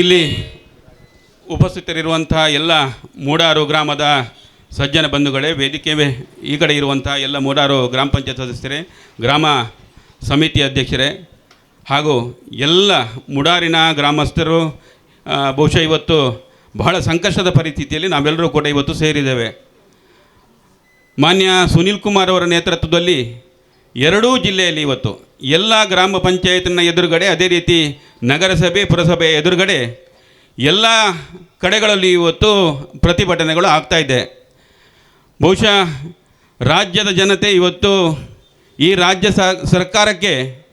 ಇಲ್ಲಿ ಉಪಸ್ಥಿತರಿರುವಂಥ ಎಲ್ಲ ಮೂಡಾರು ಗ್ರಾಮದ ಸಜ್ಜನ ಬಂಧುಗಳೇ ವೇದಿಕೆ ಈ ಕಡೆ ಇರುವಂಥ ಎಲ್ಲ ಮೂಡಾರು ಗ್ರಾಮ ಪಂಚಾಯತ್ ಸದಸ್ಯರೇ, ಗ್ರಾಮ ಸಮಿತಿ ಅಧ್ಯಕ್ಷರೇ ಹಾಗೂ ಎಲ್ಲ ಮುಡಾರಿನ ಗ್ರಾಮಸ್ಥರು ಬಹುಶಃ ಇವತ್ತು ಬಹಳ ಸಂಕಷ್ಟದ ಪರಿಸ್ಥಿತಿಯಲ್ಲಿ ನಾವೆಲ್ಲರೂ ಕೂಡ ಇವತ್ತು ಸೇರಿದ್ದೇವೆ. ಮಾನ್ಯ ಸುನಿಲ್ ಕುಮಾರ್ ಅವರ ನೇತೃತ್ವದಲ್ಲಿ ಎರಡೂ ಜಿಲ್ಲೆಯಲ್ಲಿ ಇವತ್ತು ಎಲ್ಲ ಗ್ರಾಮ ಪಂಚಾಯತ್ನ ಎದುರುಗಡೆ ಅದೇ ರೀತಿ ನಗರಸಭೆ, ಪುರಸಭೆ ಎದುರುಗಡೆ ಎಲ್ಲ ಕಡೆಗಳಲ್ಲಿ ಇವತ್ತು ಪ್ರತಿಭಟನೆಗಳು ಆಗ್ತಾ ಇದೆ. ಬಹುಶಃ ರಾಜ್ಯದ ಜನತೆ ಇವತ್ತು ಈ ರಾಜ್ಯ ಸರ್ಕಾರಕ್ಕೆ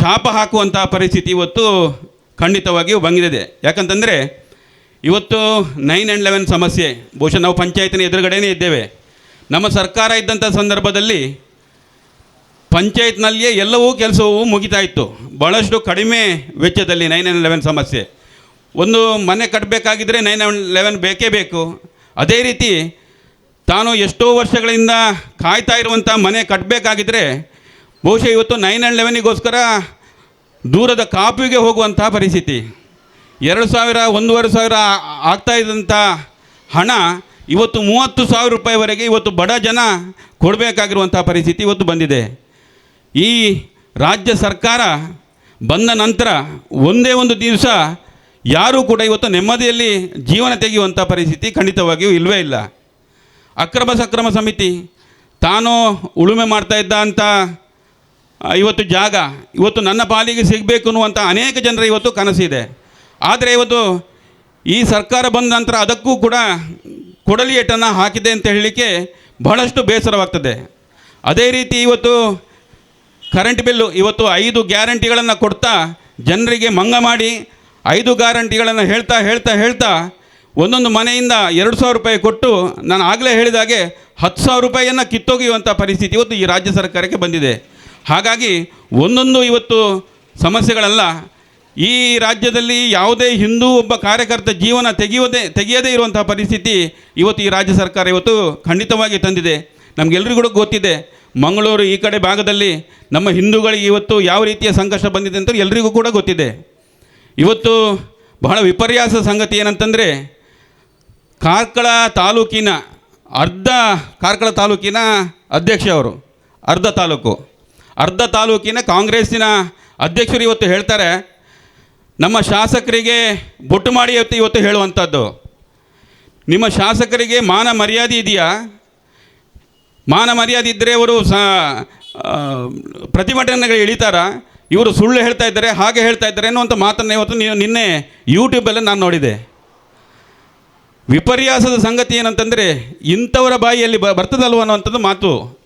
ಶಾಪ ಹಾಕುವಂಥ ಪರಿಸ್ಥಿತಿ ಇವತ್ತು ಖಂಡಿತವಾಗಿಯೂ ಬಂದಿದೆ. ಯಾಕಂತಂದರೆ ಇವತ್ತು ನೈನ್ ಆ್ಯಂಡ್ ಲೆವೆನ್ ಸಮಸ್ಯೆ, ಬಹುಶಃ ನಾವು ಪಂಚಾಯತಿನ ಎದುರುಗಡೆನೇ ಇದ್ದೇವೆ. ನಮ್ಮ ಸರ್ಕಾರ ಇದ್ದಂಥ ಸಂದರ್ಭದಲ್ಲಿ ಪಂಚಾಯತ್ನಲ್ಲಿಯೇ ಎಲ್ಲವೂ ಕೆಲಸವೂ ಮುಗಿತಾ ಇತ್ತು. ಭಾಳಷ್ಟು ಕಡಿಮೆ ವೆಚ್ಚದಲ್ಲಿ ನೈನ್ ಆ್ಯಂಡ್ ಲೆವೆನ್ ಸಮಸ್ಯೆ. ಒಂದು ಮನೆ ಕಟ್ಟಬೇಕಾಗಿದ್ದರೆ ನೈನ್ ಆ್ಯಂಡ್ ಲೆವೆನ್ ಬೇಕೇ ಬೇಕು. ಅದೇ ರೀತಿ ತಾನು ಎಷ್ಟೋ ವರ್ಷಗಳಿಂದ ಕಾಯ್ತಾ ಇರುವಂಥ ಮನೆ ಕಟ್ಟಬೇಕಾಗಿದ್ದರೆ ಬಹುಶಃ ಇವತ್ತು ನೈನ್ ಆ್ಯಂಡ್ ಲೆವೆನಿಗೋಸ್ಕರ ದೂರದ ಕಾಪಿಗೆ ಹೋಗುವಂಥ ಪರಿಸ್ಥಿತಿ. ಎರಡು ಸಾವಿರ, ಒಂದೂವರೆ ಸಾವಿರ ಆಗ್ತಾ ಇದ್ದಂಥ ಹಣ ಇವತ್ತು ಮೂವತ್ತು ಸಾವಿರ ರೂಪಾಯಿವರೆಗೆ ಇವತ್ತು ಬಡ ಜನ ಕೊಡಬೇಕಾಗಿರುವಂಥ ಪರಿಸ್ಥಿತಿ ಇವತ್ತು ಬಂದಿದೆ. ಈ ರಾಜ್ಯ ಸರ್ಕಾರ ಬಂದ ನಂತರ ಒಂದೇ ಒಂದು ದಿವಸ ಯಾರೂ ಕೂಡ ಇವತ್ತು ನೆಮ್ಮದಿಯಲ್ಲಿ ಜೀವನ ತೆಗೆಯುವಂಥ ಪರಿಸ್ಥಿತಿ ಖಂಡಿತವಾಗಿಯೂ ಇಲ್ಲವೇ ಇಲ್ಲ. ಅಕ್ರಮ ಸಕ್ರಮ ಸಮಿತಿ ತಾನು ಉಳುಮೆ ಮಾಡ್ತಾ ಇದ್ದ ಅಂತ ಇವತ್ತು ಜಾಗ, ಇವತ್ತು ನನ್ನ ಪಾಲಿಗೆ ಸಿಗಬೇಕು ಅನ್ನುವಂಥ ಅನೇಕ ಜನರ ಇವತ್ತು ಕನಸಿದೆ. ಆದರೆ ಇವತ್ತು ಈ ಸರ್ಕಾರ ಬಂದ ನಂತರ ಅದಕ್ಕೂ ಕೂಡ ಕೊಡಲಿ ಏಟನ್ನು ಹಾಕಿದೆ ಅಂತ ಹೇಳಲಿಕ್ಕೆ ಬಹಳಷ್ಟು ಬೇಸರವಾಗ್ತದೆ. ಅದೇ ರೀತಿ ಇವತ್ತು ಕರೆಂಟ್ ಬಿಲ್ಲು ಇವತ್ತು ಐದು ಗ್ಯಾರಂಟಿಗಳನ್ನು ಕೊಡ್ತಾ ಜನರಿಗೆ ಮಂಗ ಮಾಡಿ ಐದು ಗ್ಯಾರಂಟಿಗಳನ್ನು ಹೇಳ್ತಾ ಹೇಳ್ತಾ ಹೇಳ್ತಾ ಒಂದೊಂದು ಮನೆಯಿಂದ ಎರಡು ಸಾವಿರ ರೂಪಾಯಿ ಕೊಟ್ಟು ನಾನು ಆಗಲೇ ಹೇಳಿದಾಗೆ ಹತ್ತು ಸಾವಿರ ರೂಪಾಯಿಯನ್ನು ಕಿತ್ತೊಗೆಯುವಂಥ ಪರಿಸ್ಥಿತಿ ಇವತ್ತು ಈ ರಾಜ್ಯ ಸರ್ಕಾರಕ್ಕೆ ಬಂದಿದೆ. ಹಾಗಾಗಿ ಒಂದೊಂದು ಇವತ್ತು ಸಮಸ್ಯೆಗಳಲ್ಲ. ಈ ರಾಜ್ಯದಲ್ಲಿ ಯಾವುದೇ ಹಿಂದೂ ಒಬ್ಬ ಕಾರ್ಯಕರ್ತ ಜೀವನ ತೆಗೆಯೋದೇ ತೆಗೆಯದೇ ಇರುವಂಥ ಪರಿಸ್ಥಿತಿ ಇವತ್ತು ಈ ರಾಜ್ಯ ಸರ್ಕಾರ ಇವತ್ತು ಖಂಡಿತವಾಗಿ ತಂದಿದೆ. ನಮಗೆಲ್ಲರಿಗೂ ಕೂಡ ಗೊತ್ತಿದೆ. ಮಂಗಳೂರು ಈ ಕಡೆ ಭಾಗದಲ್ಲಿ ನಮ್ಮ ಹಿಂದೂಗಳಿಗೆ ಇವತ್ತು ಯಾವ ರೀತಿಯ ಸಂಕಷ್ಟ ಬಂದಿದೆ ಅಂತ ಎಲ್ರಿಗೂ ಕೂಡ ಗೊತ್ತಿದೆ. ಇವತ್ತು ಬಹಳ ವಿಪರ್ಯಾಸ ಸಂಗತಿ ಏನಂತಂದರೆ ಕಾರ್ಕಳ ತಾಲೂಕಿನ ಅರ್ಧ ಕಾರ್ಕಳ ತಾಲೂಕಿನ ಅಧ್ಯಕ್ಷ ಅವರು, ಅರ್ಧ ತಾಲೂಕು. ಅರ್ಧ ತಾಲೂಕಿನ ಕಾಂಗ್ರೆಸ್ಸಿನ ಅಧ್ಯಕ್ಷರು ಇವತ್ತು ಹೇಳ್ತಾರೆ, ನಮ್ಮ ಶಾಸಕರಿಗೆ ಬೊಟ್ಟು ಮಾಡಿ ಇವತ್ತು ಇವತ್ತು ಹೇಳುವಂಥದ್ದು. ನಿಮ್ಮ ಶಾಸಕರಿಗೆ ಮಾನ ಮರ್ಯಾದೆ ಇದೆಯಾ? ಮಾನ ಮರ್ಯಾದೆ ಇದ್ದರೆ ಇವರು ಸ ಪ್ರತಿಭಟನೆಗಳು ಇಳಿತಾರ ಇವರು ಸುಳ್ಳು ಹೇಳ್ತಾ ಇದ್ದಾರೆ, ಹಾಗೆ ಹೇಳ್ತಾ ಇದ್ದಾರೆ ಅನ್ನುವಂಥ ಮಾತನ್ನು ಇವತ್ತು ನೀವು ನಿನ್ನೆ ಯೂಟ್ಯೂಬಲ್ಲಿ ನಾನು ನೋಡಿದೆ. ವಿಪರ್ಯಾಸದ ಸಂಗತಿ ಏನಂತಂದರೆ, ಇಂಥವರ ಬಾಯಿಯಲ್ಲಿ ಬ, ಬರ್ತದಲ್ವ ಅನ್ನುವಂಥದ್ದು ಮಾತು.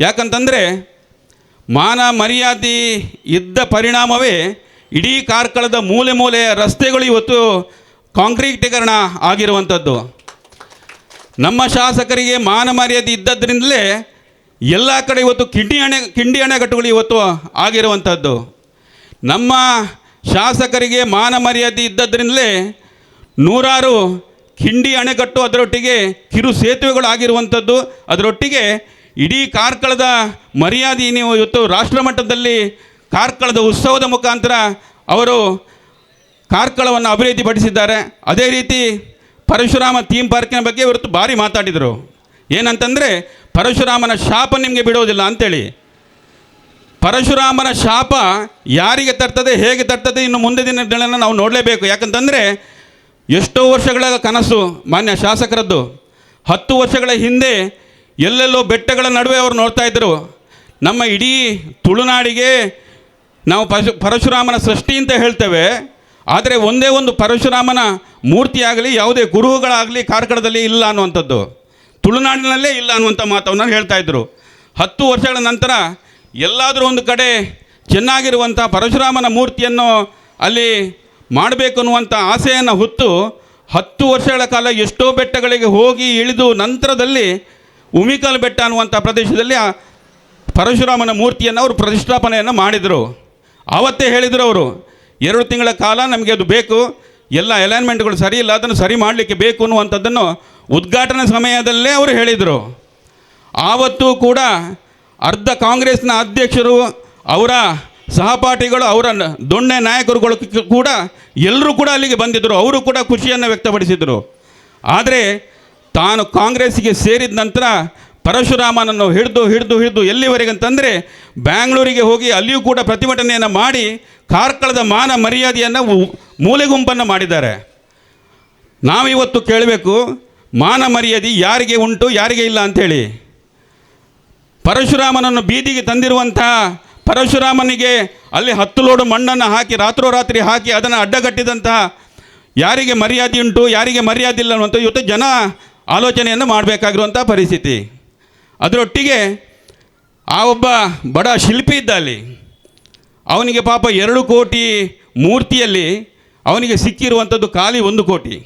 ಯಾಕಂತಂದರೆ, ಮಾನ ಮರ್ಯಾದೆ ಇದ್ದ ಪರಿಣಾಮವೇ ಇಡೀ ಕಾರ್ಕಳದ ಮೂಲೆ ಮೂಲೆಯ ರಸ್ತೆಗಳು ಇವತ್ತು ಕಾಂಕ್ರೀಟೀಕರಣ ಆಗಿರುವಂಥದ್ದು. ನಮ್ಮ ಶಾಸಕರಿಗೆ ಮಾನ ಮರ್ಯಾದೆ ಇದ್ದದ್ರಿಂದಲೇ ಎಲ್ಲ ಕಡೆ ಇವತ್ತು ಕಿಂಡಿ ಅಣೆ ಕಿಂಡಿ ಅಣೆಕಟ್ಟುಗಳು ಇವತ್ತು ಆಗಿರುವಂಥದ್ದು ನಮ್ಮ ಶಾಸಕರಿಗೆ ಮಾನ ಮರ್ಯಾದೆ ಇದ್ದದ್ರಿಂದಲೇ ನೂರಾರು ಕಿಂಡಿ ಅಣೆಕಟ್ಟು ಅದರೊಟ್ಟಿಗೆ ಕಿರು ಸೇತುವೆಗಳು ಆಗಿರುವಂಥದ್ದು ಅದರೊಟ್ಟಿಗೆ ಇಡೀ ಕಾರ್ಕಳದ ಮರ್ಯಾದೆ ನೀವು ಇವತ್ತು ರಾಷ್ಟ್ರಮಟ್ಟದಲ್ಲಿ ಕಾರ್ಕಳದ ಉತ್ಸವದ ಮುಖಾಂತರ ಅವರು ಕಾರ್ಕಳವನ್ನು ಅಭಿವೃದ್ಧಿಪಡಿಸಿದ್ದಾರೆ. ಅದೇ ರೀತಿ ಪರಶುರಾಮ ಥೀಮ್ ಪಾರ್ಕಿನ ಬಗ್ಗೆ ಇವತ್ತು ಭಾರಿ ಮಾತಾಡಿದರು. ಏನಂತಂದರೆ, ಪರಶುರಾಮನ ಶಾಪ ನಿಮಗೆ ಬಿಡೋದಿಲ್ಲ ಅಂತೇಳಿ. ಪರಶುರಾಮನ ಶಾಪ ಯಾರಿಗೆ ತರ್ತದೆ, ಹೇಗೆ ತರ್ತದೆ, ಇನ್ನು ಮುಂದೆ ದಿನಗಳನ್ನು ನಾವು ನೋಡಲೇಬೇಕು. ಯಾಕಂತಂದರೆ, ಎಷ್ಟೋ ವರ್ಷಗಳ ಕನಸು ಮಾನ್ಯ ಶಾಸಕರದ್ದು. ಹತ್ತು ವರ್ಷಗಳ ಹಿಂದೆ ಎಲ್ಲೆಲ್ಲೋ ಬೆಟ್ಟಗಳ ನಡುವೆ ಅವರು ನೋಡ್ತಾ ಇದ್ದರು ನಮ್ಮ ಇಡೀ ತುಳುನಾಡಿಗೆ ನಾವು ಪರಶು ಪರಶುರಾಮನ ಸೃಷ್ಟಿ ಅಂತ ಹೇಳ್ತೇವೆ. ಆದರೆ ಒಂದೇ ಒಂದು ಪರಶುರಾಮನ ಮೂರ್ತಿಯಾಗಲಿ, ಯಾವುದೇ ಗುರುಗಳಾಗಲಿ ಕಾರ್ಕಳದಲ್ಲಿ ಇಲ್ಲ ಅನ್ನುವಂಥದ್ದು. ತುಳುನಾಡಿನಲ್ಲೇ ಇಲ್ಲ ಅನ್ನುವಂಥ ಮಾತವನ್ನು ಹೇಳ್ತಾ ಇದ್ದರು ಹತ್ತು ವರ್ಷಗಳ ನಂತರ ಎಲ್ಲಾದರೂ ಒಂದು ಕಡೆ ಚೆನ್ನಾಗಿರುವಂಥ ಪರಶುರಾಮನ ಮೂರ್ತಿಯನ್ನು ಅಲ್ಲಿ ಮಾಡಬೇಕು ಅನ್ನುವಂಥ ಆಸೆಯನ್ನು ಹೊತ್ತು ಹತ್ತು ವರ್ಷಗಳ ಕಾಲ ಎಷ್ಟೋ ಬೆಟ್ಟಗಳಿಗೆ ಹೋಗಿ ಇಳಿದು ನಂತರದಲ್ಲಿ ಉಮಿಕಲ್ ಬೆಟ್ಟ ಅನ್ನುವಂಥ ಪ್ರದೇಶದಲ್ಲಿ ಆ ಪರಶುರಾಮನ ಮೂರ್ತಿಯನ್ನು ಅವರು ಪ್ರತಿಷ್ಠಾಪನೆಯನ್ನು ಮಾಡಿದರು. ಆವತ್ತೇ ಹೇಳಿದರು ಅವರು ಎರಡು ತಿಂಗಳ ಕಾಲ ನಮಗೆ ಅದು ಬೇಕು. ಎಲ್ಲ ಅಲೈನ್ಮೆಂಟ್ಗಳು ಸರಿ ಇಲ್ಲ, ಅದನ್ನು ಸರಿ ಮಾಡಲಿಕ್ಕೆ ಬೇಕು ಅನ್ನುವಂಥದ್ದನ್ನು ಉದ್ಘಾಟನಾ ಸಮಯದಲ್ಲೇ ಅವರು ಹೇಳಿದರು. ಆವತ್ತು ಕೂಡ ಅರ್ಧ ಕಾಂಗ್ರೆಸ್ನ ಅಧ್ಯಕ್ಷರು, ಅವರ ಸಹಪಾಠಿಗಳು, ಅವರ ದೊಣ್ಣೆ ನಾಯಕರುಗಳು ಕೂಡ ಎಲ್ಲರೂ ಕೂಡ ಅಲ್ಲಿಗೆ ಬಂದಿದ್ದರು ಅವರು ಕೂಡ ಖುಷಿಯನ್ನು ವ್ಯಕ್ತಪಡಿಸಿದರು. ಆದರೆ ತಾನು ಕಾಂಗ್ರೆಸ್ಸಿಗೆ ಸೇರಿದ ನಂತರ ಪರಶುರಾಮನನ್ನು ಹಿಡಿದು ಹಿಡಿದು ಹಿಡಿದು ಎಲ್ಲಿವರೆಗೆ ಅಂತಂದರೆ ಬ್ಯಾಂಗ್ಳೂರಿಗೆ ಹೋಗಿ ಅಲ್ಲಿಯೂ ಕೂಡ ಪ್ರತಿಭಟನೆಯನ್ನು ಮಾಡಿ ಕಾರ್ಕಳದ ಮಾನ ಮರ್ಯಾದೆಯನ್ನು ಮೂಲೆಗುಂಪನ್ನು ಮೂಲೆ ಗುಂಪನ್ನು ಮಾಡಿದ್ದಾರೆ. ನಾವಿವತ್ತು ಕೇಳಬೇಕು, ಮಾನ ಮರ್ಯಾದೆ ಯಾರಿಗೆ ಉಂಟು, ಯಾರಿಗೆ ಇಲ್ಲ ಅಂಥೇಳಿ. ಪರಶುರಾಮನನ್ನು ಬೀದಿಗೆ ತಂದಿರುವಂಥ ಪರಶುರಾಮನಿಗೆ ಅಲ್ಲಿ ಹತ್ತು ಲೋಡು ಮಣ್ಣನ್ನು ಹಾಕಿ, ರಾತ್ರೋರಾತ್ರಿ ಹಾಕಿ ಅದನ್ನು ಅಡ್ಡಗಟ್ಟಿದಂತಹ ಯಾರಿಗೆ ಮರ್ಯಾದೆ ಉಂಟು, ಯಾರಿಗೆ ಮರ್ಯಾದೆ ಇಲ್ಲ ಅನ್ನುವಂಥ ಇವತ್ತು ಜನ ಆಲೋಚನೆಯನ್ನು ಮಾಡಬೇಕಾಗಿರುವಂಥ ಪರಿಸ್ಥಿತಿ. ಅದರೊಟ್ಟಿಗೆ ಆ ಒಬ್ಬ ಬಡ ಶಿಲ್ಪಿ ಇದ್ದ ಅಲ್ಲಿ. ಅವನಿಗೆ ಪಾಪ ಎರಡು ಕೋಟಿ ಮೂರ್ತಿಯಲ್ಲಿ ಅವನಿಗೆ ಸಿಕ್ಕಿರುವಂಥದ್ದು ಖಾಲಿ ಒಂದು ಕೋಟಿ.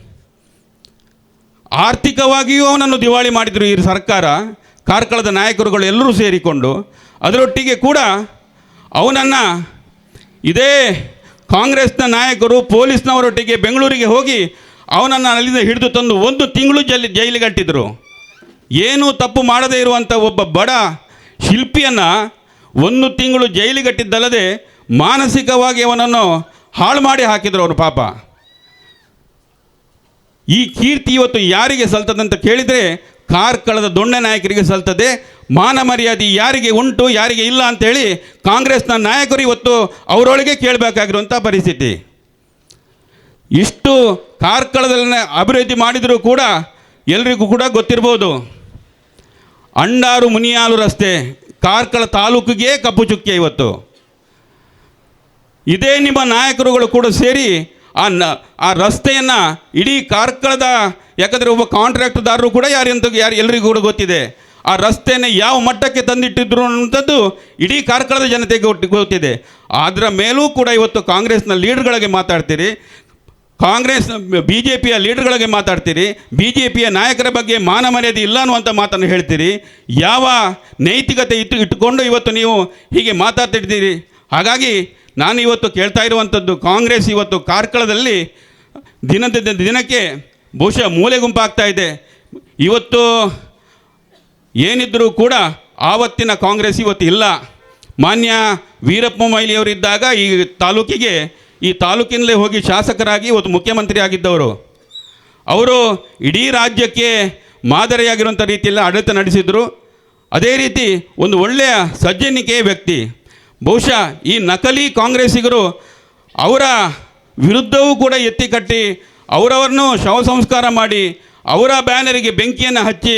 ಆರ್ಥಿಕವಾಗಿಯೂ ಅವನನ್ನು ದಿವಾಳಿ ಮಾಡಿದರು ಈ ಸರ್ಕಾರ, ಕಾರ್ಕಳದ ನಾಯಕರುಗಳು ಎಲ್ಲರೂ ಸೇರಿಕೊಂಡು. ಅದರೊಟ್ಟಿಗೆ ಕೂಡ ಅವನನ್ನು ಇದೇ ಕಾಂಗ್ರೆಸ್ನ ನಾಯಕರು ಪೊಲೀಸ್ನವರೊಟ್ಟಿಗೆ ಬೆಂಗಳೂರಿಗೆ ಹೋಗಿ ಅವನನ್ನು ಅಲ್ಲಿಂದ ಹಿಡಿದು ತಂದು ಒಂದು ತಿಂಗಳು ಜೈಲಿ ಜೈಲಿಗಟ್ಟಿದ್ರು. ಏನೂ ತಪ್ಪು ಮಾಡದೇ ಇರುವಂಥ ಒಬ್ಬ ಬಡ ಶಿಲ್ಪಿಯನ್ನು ಒಂದು ತಿಂಗಳು ಜೈಲಿಗಟ್ಟಿದ್ದಲ್ಲದೆ ಮಾನಸಿಕವಾಗಿ ಅವನನ್ನು ಹಾಳು ಮಾಡಿ ಹಾಕಿದರು ಅವರು ಪಾಪ. ಈ ಕೀರ್ತಿ ಇವತ್ತು ಯಾರಿಗೆ ಸಲ್ತದಂತ ಕೇಳಿದರೆ ಕಾರ್ಕಳದ ದೊಣ್ಣೆ ನಾಯಕರಿಗೆ ಸಲ್ತದೆ, ಮಾನ ಮರ್ಯಾದೆ ಯಾರಿಗೆ ಉಂಟು, ಯಾರಿಗೆ ಇಲ್ಲ ಅಂತೇಳಿ ಕಾಂಗ್ರೆಸ್ನ ನಾಯಕರು ಇವತ್ತು ಅವರೊಳಗೆ ಕೇಳಬೇಕಾಗಿರುವಂಥ ಪರಿಸ್ಥಿತಿ. ಇಷ್ಟು ಕಾರ್ಕಳದಲ್ಲಿ ಅಭಿವೃದ್ಧಿ ಮಾಡಿದರೂ ಕೂಡ ಎಲ್ರಿಗೂ ಕೂಡ ಗೊತ್ತಿರ್ಬೋದು. ಅಂಡಾರು ಮುನಿಯಾಲು ರಸ್ತೆ, ಕಾರ್ಕಳ ತಾಲೂಕಿಗೆ ಕಪ್ಪು ಚುಕ್ಕೆ ಇವತ್ತು. ಇದೇ ನಿಮ್ಮ ನಾಯಕರುಗಳು ಕೂಡ ಸೇರಿ ಆ ನ, ಆ ರಸ್ತೆಯನ್ನು ಇಡೀ ಕಾರ್ಕಳದ, ಯಾಕಂದರೆ ಒಬ್ಬ ಕಾಂಟ್ರಾಕ್ಟ್ದಾರರು ಕೂಡ ಯಾರಂತ ಯಾರು ಎಲ್ರಿಗೂ ಕೂಡ ಗೊತ್ತಿದೆ. ಆ ರಸ್ತೆಯನ್ನು ಯಾವ ಮಟ್ಟಕ್ಕೆ ತಂದಿಟ್ಟಿದ್ರು ಅನ್ನೋಂಥದ್ದು ಇಡೀ ಕಾರ್ಕಳದ ಜನತೆಗೆ ಗೊತ್ತು- ಗೊತ್ತಿದೆ. ಅದರ ಮೇಲೂ ಕೂಡ ಇವತ್ತು ಕಾಂಗ್ರೆಸ್ನ ಲೀಡರ್ಗಳಿಗೆ ಮಾತಾಡ್ತೀರಿ. ಕಾಂಗ್ರೆಸ್ ಬಿ ಜೆ ಪಿಯ ಲೀಡರ್ಗಳಿಗೆ ಮಾತಾಡ್ತೀರಿ ಬಿ ಜೆ ಪಿಯ ನಾಯಕರ ಬಗ್ಗೆ ಮಾನ ಮರ್ಯಾದೆ ಇಲ್ಲ ಅನ್ನುವಂಥ ಮಾತನ್ನು ಹೇಳ್ತೀರಿ, ಯಾವ ನೈತಿಕತೆ ಇಟ್ಟು, ಇಟ್ಟುಕೊಂಡು ಇವತ್ತು ನೀವು ಹೀಗೆ ಮಾತಾಡ್ತಿರ್ತೀರಿ ಹಾಗಾಗಿ ನಾನು ಇವತ್ತು ಕೇಳ್ತಾ ಇರುವಂಥದ್ದು ಕಾಂಗ್ರೆಸ್ ಇವತ್ತು ಕಾರ್ಕಳದಲ್ಲಿ ದಿನದ ದಿನಕ್ಕೆ ಬಹುಶಃ ಮೂಲೆ ಗುಂಪಾಗ್ತಾ ಇದೆ. ಇವತ್ತು ಏನಿದ್ದರೂ ಕೂಡ ಆವತ್ತಿನ ಕಾಂಗ್ರೆಸ್ ಇವತ್ತು ಇಲ್ಲ. ಮಾನ್ಯ ವೀರಪ್ಪ ಮೊಯ್ಲಿಯವರಿದ್ದಾಗ ಈ ತಾಲೂಕಿಗೆ ಈ ತಾಲೂಕಿನಲ್ಲೇ ಹೋಗಿ ಶಾಸಕರಾಗಿ ಇವತ್ತು ಮುಖ್ಯಮಂತ್ರಿ ಆಗಿದ್ದವರು. ಅವರು ಇಡೀ ರಾಜ್ಯಕ್ಕೆ ಮಾದರಿಯಾಗಿರುವಂಥ ರೀತಿಯಲ್ಲಿ ಆಡಳಿತ ನಡೆಸಿದರು. ಅದೇ ರೀತಿ ಒಂದು ಒಳ್ಳೆಯ ಸಜ್ಜನಿಕೆಯ ವ್ಯಕ್ತಿ. ಬಹುಶಃ ಈ ನಕಲಿ ಕಾಂಗ್ರೆಸ್ಸಿಗರು ಅವರ ವಿರುದ್ಧವೂ ಕೂಡ ಎತ್ತಿ ಕಟ್ಟಿ ಅವರವರನ್ನು ಶವ ಸಂಸ್ಕಾರ ಮಾಡಿ ಅವರ ಬ್ಯಾನರಿಗೆ ಬೆಂಕಿಯನ್ನು ಹಚ್ಚಿ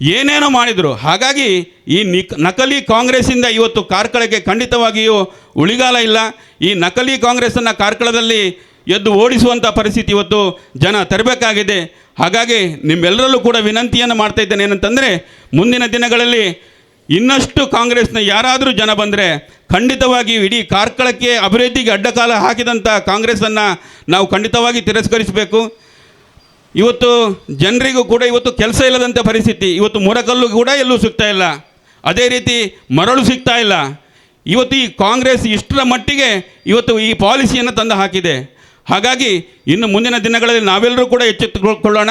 ಏನೇನೋ ಮಾಡಿದರು. ಹಾಗಾಗಿ ಈ ನಿಕ್, ನಕಲಿ ಕಾಂಗ್ರೆಸ್ಸಿಂದ ಇವತ್ತು ಕಾರ್ಕಳಕ್ಕೆ ಖಂಡಿತವಾಗಿಯೂ ಉಳಿಗಾಲ ಇಲ್ಲ. ಈ ನಕಲಿ ಕಾಂಗ್ರೆಸ್ಸನ್ನು ಕಾರ್ಕಳದಲ್ಲಿ ಎದ್ದು ಓಡಿಸುವಂಥ ಪರಿಸ್ಥಿತಿ ಇವತ್ತು ಜನ ತರಬೇಕಾಗಿದೆ. ಹಾಗಾಗಿ ನಿಮ್ಮೆಲ್ಲರಲ್ಲೂ ಕೂಡ ವಿನಂತಿಯನ್ನು ಮಾಡ್ತಾ ಇದ್ದೇನೆ. ಏನಂತಂದರೆ, ಮುಂದಿನ ದಿನಗಳಲ್ಲಿ ಇನ್ನಷ್ಟು ಕಾಂಗ್ರೆಸ್ನ ಯಾರಾದರೂ ಜನ ಬಂದರೆ ಖಂಡಿತವಾಗಿ ಇಡೀ ಕಾರ್ಕಳಕ್ಕೆ ಅಭಿವೃದ್ಧಿಗೆ ಅಡ್ಡಕಾಲ ಹಾಕಿದಂಥ ಕಾಂಗ್ರೆಸ್ಸನ್ನು ನಾವು ಖಂಡಿತವಾಗಿ ತಿರಸ್ಕರಿಸಬೇಕು. ಇವತ್ತು ಜನರಿಗೂ ಕೂಡ ಇವತ್ತು ಕೆಲಸ ಇಲ್ಲದಂಥ ಪರಿಸ್ಥಿತಿ. ಇವತ್ತು ಮುರಕಲ್ಲು ಕೂಡ ಎಲ್ಲೂ ಸಿಗ್ತಾ ಇಲ್ಲ. ಅದೇ ರೀತಿ ಮರಳು ಸಿಗ್ತಾ ಇಲ್ಲ. ಇವತ್ತು ಈ ಕಾಂಗ್ರೆಸ್ ಇಷ್ಟರ ಮಟ್ಟಿಗೆ ಇವತ್ತು ಈ ಪಾಲಿಸಿಯನ್ನು ತಂದು ಹಾಕಿದೆ. ಹಾಗಾಗಿ ಇನ್ನು ಮುಂದಿನ ದಿನಗಳಲ್ಲಿ ನಾವೆಲ್ಲರೂ ಕೂಡ ಎಚ್ಚೆತ್ತುಕೊಳ್ಳೋಣ.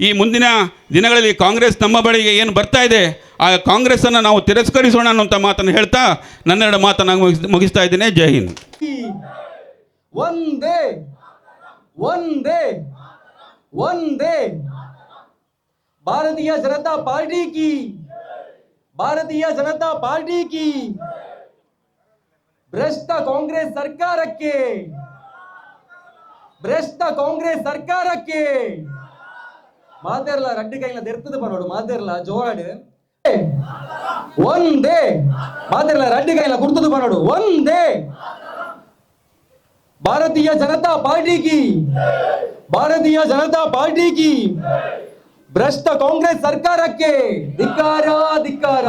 ಈ ಮುಂದಿನ ದಿನಗಳಲ್ಲಿ ಕಾಂಗ್ರೆಸ್ ನಮ್ಮ ಬಳಿಗೆ ಏನು ಬರ್ತಾ ಇದೆ, ಆ ಕಾಂಗ್ರೆಸ್ಸನ್ನು ನಾವು ತಿರಸ್ಕರಿಸೋಣ ಅನ್ನುವಂಥ ಮಾತನ್ನು ಹೇಳ್ತಾ ನನ್ನೆರಡು ಮಾತನ್ನು ಮುಗಿಸ್- ಮುಗಿಸ್ತಾ ಇದ್ದೇನೆ. ಜೈ ಹಿಂದ್. ಒಂದೇ ಒಂದೇ. ಒಂದೇ. ಭಾರತೀಯ ಜನತಾ ಪಾರ್ಟಿ की ಭಾರತೀಯ ಜನತಾ ಪಾರ್ಟಿ की ಭ್ರಷ್ಟ ಕಾಂಗ್ರೆಸ್ ಸರ್ಕಾರಕ್ಕೆ. ಭ್ರಷ್ಟ ಕಾಂಗ್ರೆಸ್ ಸರ್ಕಾರಕ್ಕೆ. ಮಾತೇರ್ಲ ರಡ್ಡು ಕೈಲ ತೆರ್ತದ ಬರೋಡು ಮಾತೇರ್ಲ ಜೋರಾಡು ಒಂದೇ. ಮಾತೇರ್ಲ ರಡ್ಡು ಕೈಲ ಕುರ್ತದ ಪರೋಡು ಒಂದೇ. భారతీయ జనతా పార్టీకి ಭಾರತೀಯ ಜನತಾ ಪಾರ್ಟಿಗೆ ಭ್ರಷ್ಟ ಕಾಂಗ್ರೆಸ್ ಸರ್ಕಾರಕ್ಕೆ ಧಿಕ್ಕಾರ ಧಿಕ್ಕಾರ.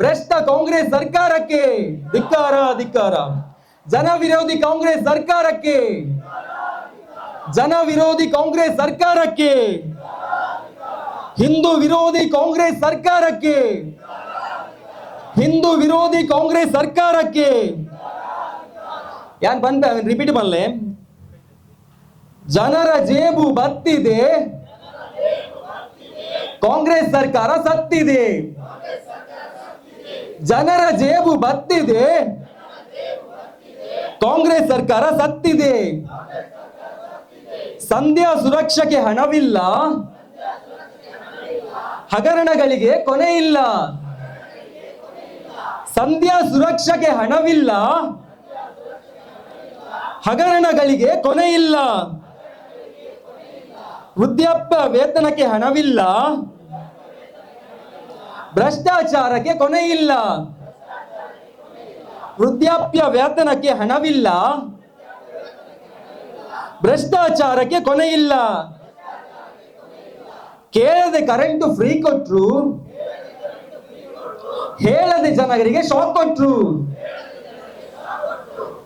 ಭ್ರಷ್ಟ ಕಾಂಗ್ರೆಸ್ ಸರ್ಕಾರಕ್ಕೆ ಧಿಕ್ಕಾರ ಧಿಕ್ಕಾರ. ಜನ ವಿರೋಧಿ ಕಾಂಗ್ರೆಸ್ ಸರ್ಕಾರಕ್ಕೆ ಜನ ವಿರೋಧಿ ಕಾಂಗ್ರೆಸ್ ಸರ್ಕಾರಕ್ಕೆ ಹಿಂದೂ ವಿರೋಧಿ ಕಾಂಗ್ರೆಸ್ ಸರ್ಕಾರಕ್ಕೆ ಹಿಂದೂ ವಿರೋಧಿ ಕಾಂಗ್ರೆಸ್ ಸರ್ಕಾರಕ್ಕೆ ಯಾನ್ ಬಂದ? ರಿಪೀಟ್ ಬಲ್ಲೆ ಜನರ ಜೇಬು ಬತ್ತಿದೆ. ಕಾಂಗ್ರೆಸ್ ಸರ್ಕಾರ ಸತ್ತಿದೆ. ಜನರ ಜೇಬು ಬತ್ತಿದೆ. ಕಾಂಗ್ರೆಸ್ ಸರ್ಕಾರ ಸತ್ತಿದೆ. ಸಂಧ್ಯಾ ಸುರಕ್ಷೆಗೆ ಹಣವಿಲ್ಲ. ಹಗರಣಗಳಿಗೆ ಕೊನೆ ಇಲ್ಲ ಸಂಧ್ಯಾ ಸುರಕ್ಷೆಗೆ ಹಣವಿಲ್ಲ. ಹಗರಣಗಳಿಗೆ ಕೊನೆ ಇಲ್ಲ ವೃದ್ಧಾಪ್ಯ ವೇತನಕ್ಕೆ ಹಣವಿಲ್ಲ. ಭ್ರಷ್ಟಾಚಾರಕ್ಕೆ ಕೊನೆ ಇಲ್ಲ ವೃದ್ಧಾಪ್ಯ ವೇತನಕ್ಕೆ ಹಣವಿಲ್ಲ. ಭ್ರಷ್ಟಾಚಾರಕ್ಕೆ ಕೊನೆ ಇಲ್ಲ ಕೇಳದೆ ಕರೆಂಟ್ ಫ್ರೀ ಕೊಟ್ರು. ಹೇಳದೆ ಜನರಿಗೆ ಶಾಕ್ ಕೊಟ್ರು.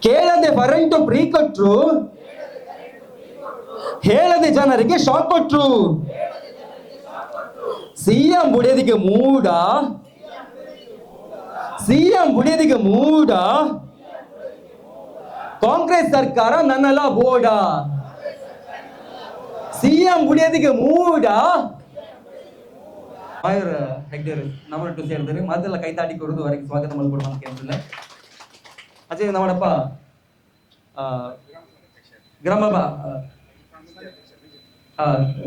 ಕೇಳದೆ ಕರೆಂಟ್ ಫ್ರೀ ಕೊಟ್ರು ಹೇಳದೆ ಜನರಿಗೆ ಶಾಕ್ ಕೊಟ್ರು ಸಿಎಂ ಬುಡಿಯದಿಗೆ ಮೂಡ ಸಿಎಂ ಬುಡಿಯದಿಗೆ ಮೂಡ ಕಾಂಗ್ರೆಸ್ ಸರ್ಕಾರ ನನ್ನಲ್ಲ ಬೋಡ ಸಿಎಂ ಬುಡಿಯದಿಗೆ ಮೂಡ ಮಾಯರ್ ಹೆಗ್ಡೇರ್ ನಮ್ಮಟ್ಟು ಸೇರಿದರೆ ಮೊದಲ ಕೈತಾಟಿ ಕೊಡುದು ಅವರಿಗೆ ಸ್ವಾಗತ ಮಾಡಿಕೊಡುವ ಅಂತ ಕೇಳಿಲ್ಲ ನಮ್ಮಪ್ಪ ಗ್ರಾಮ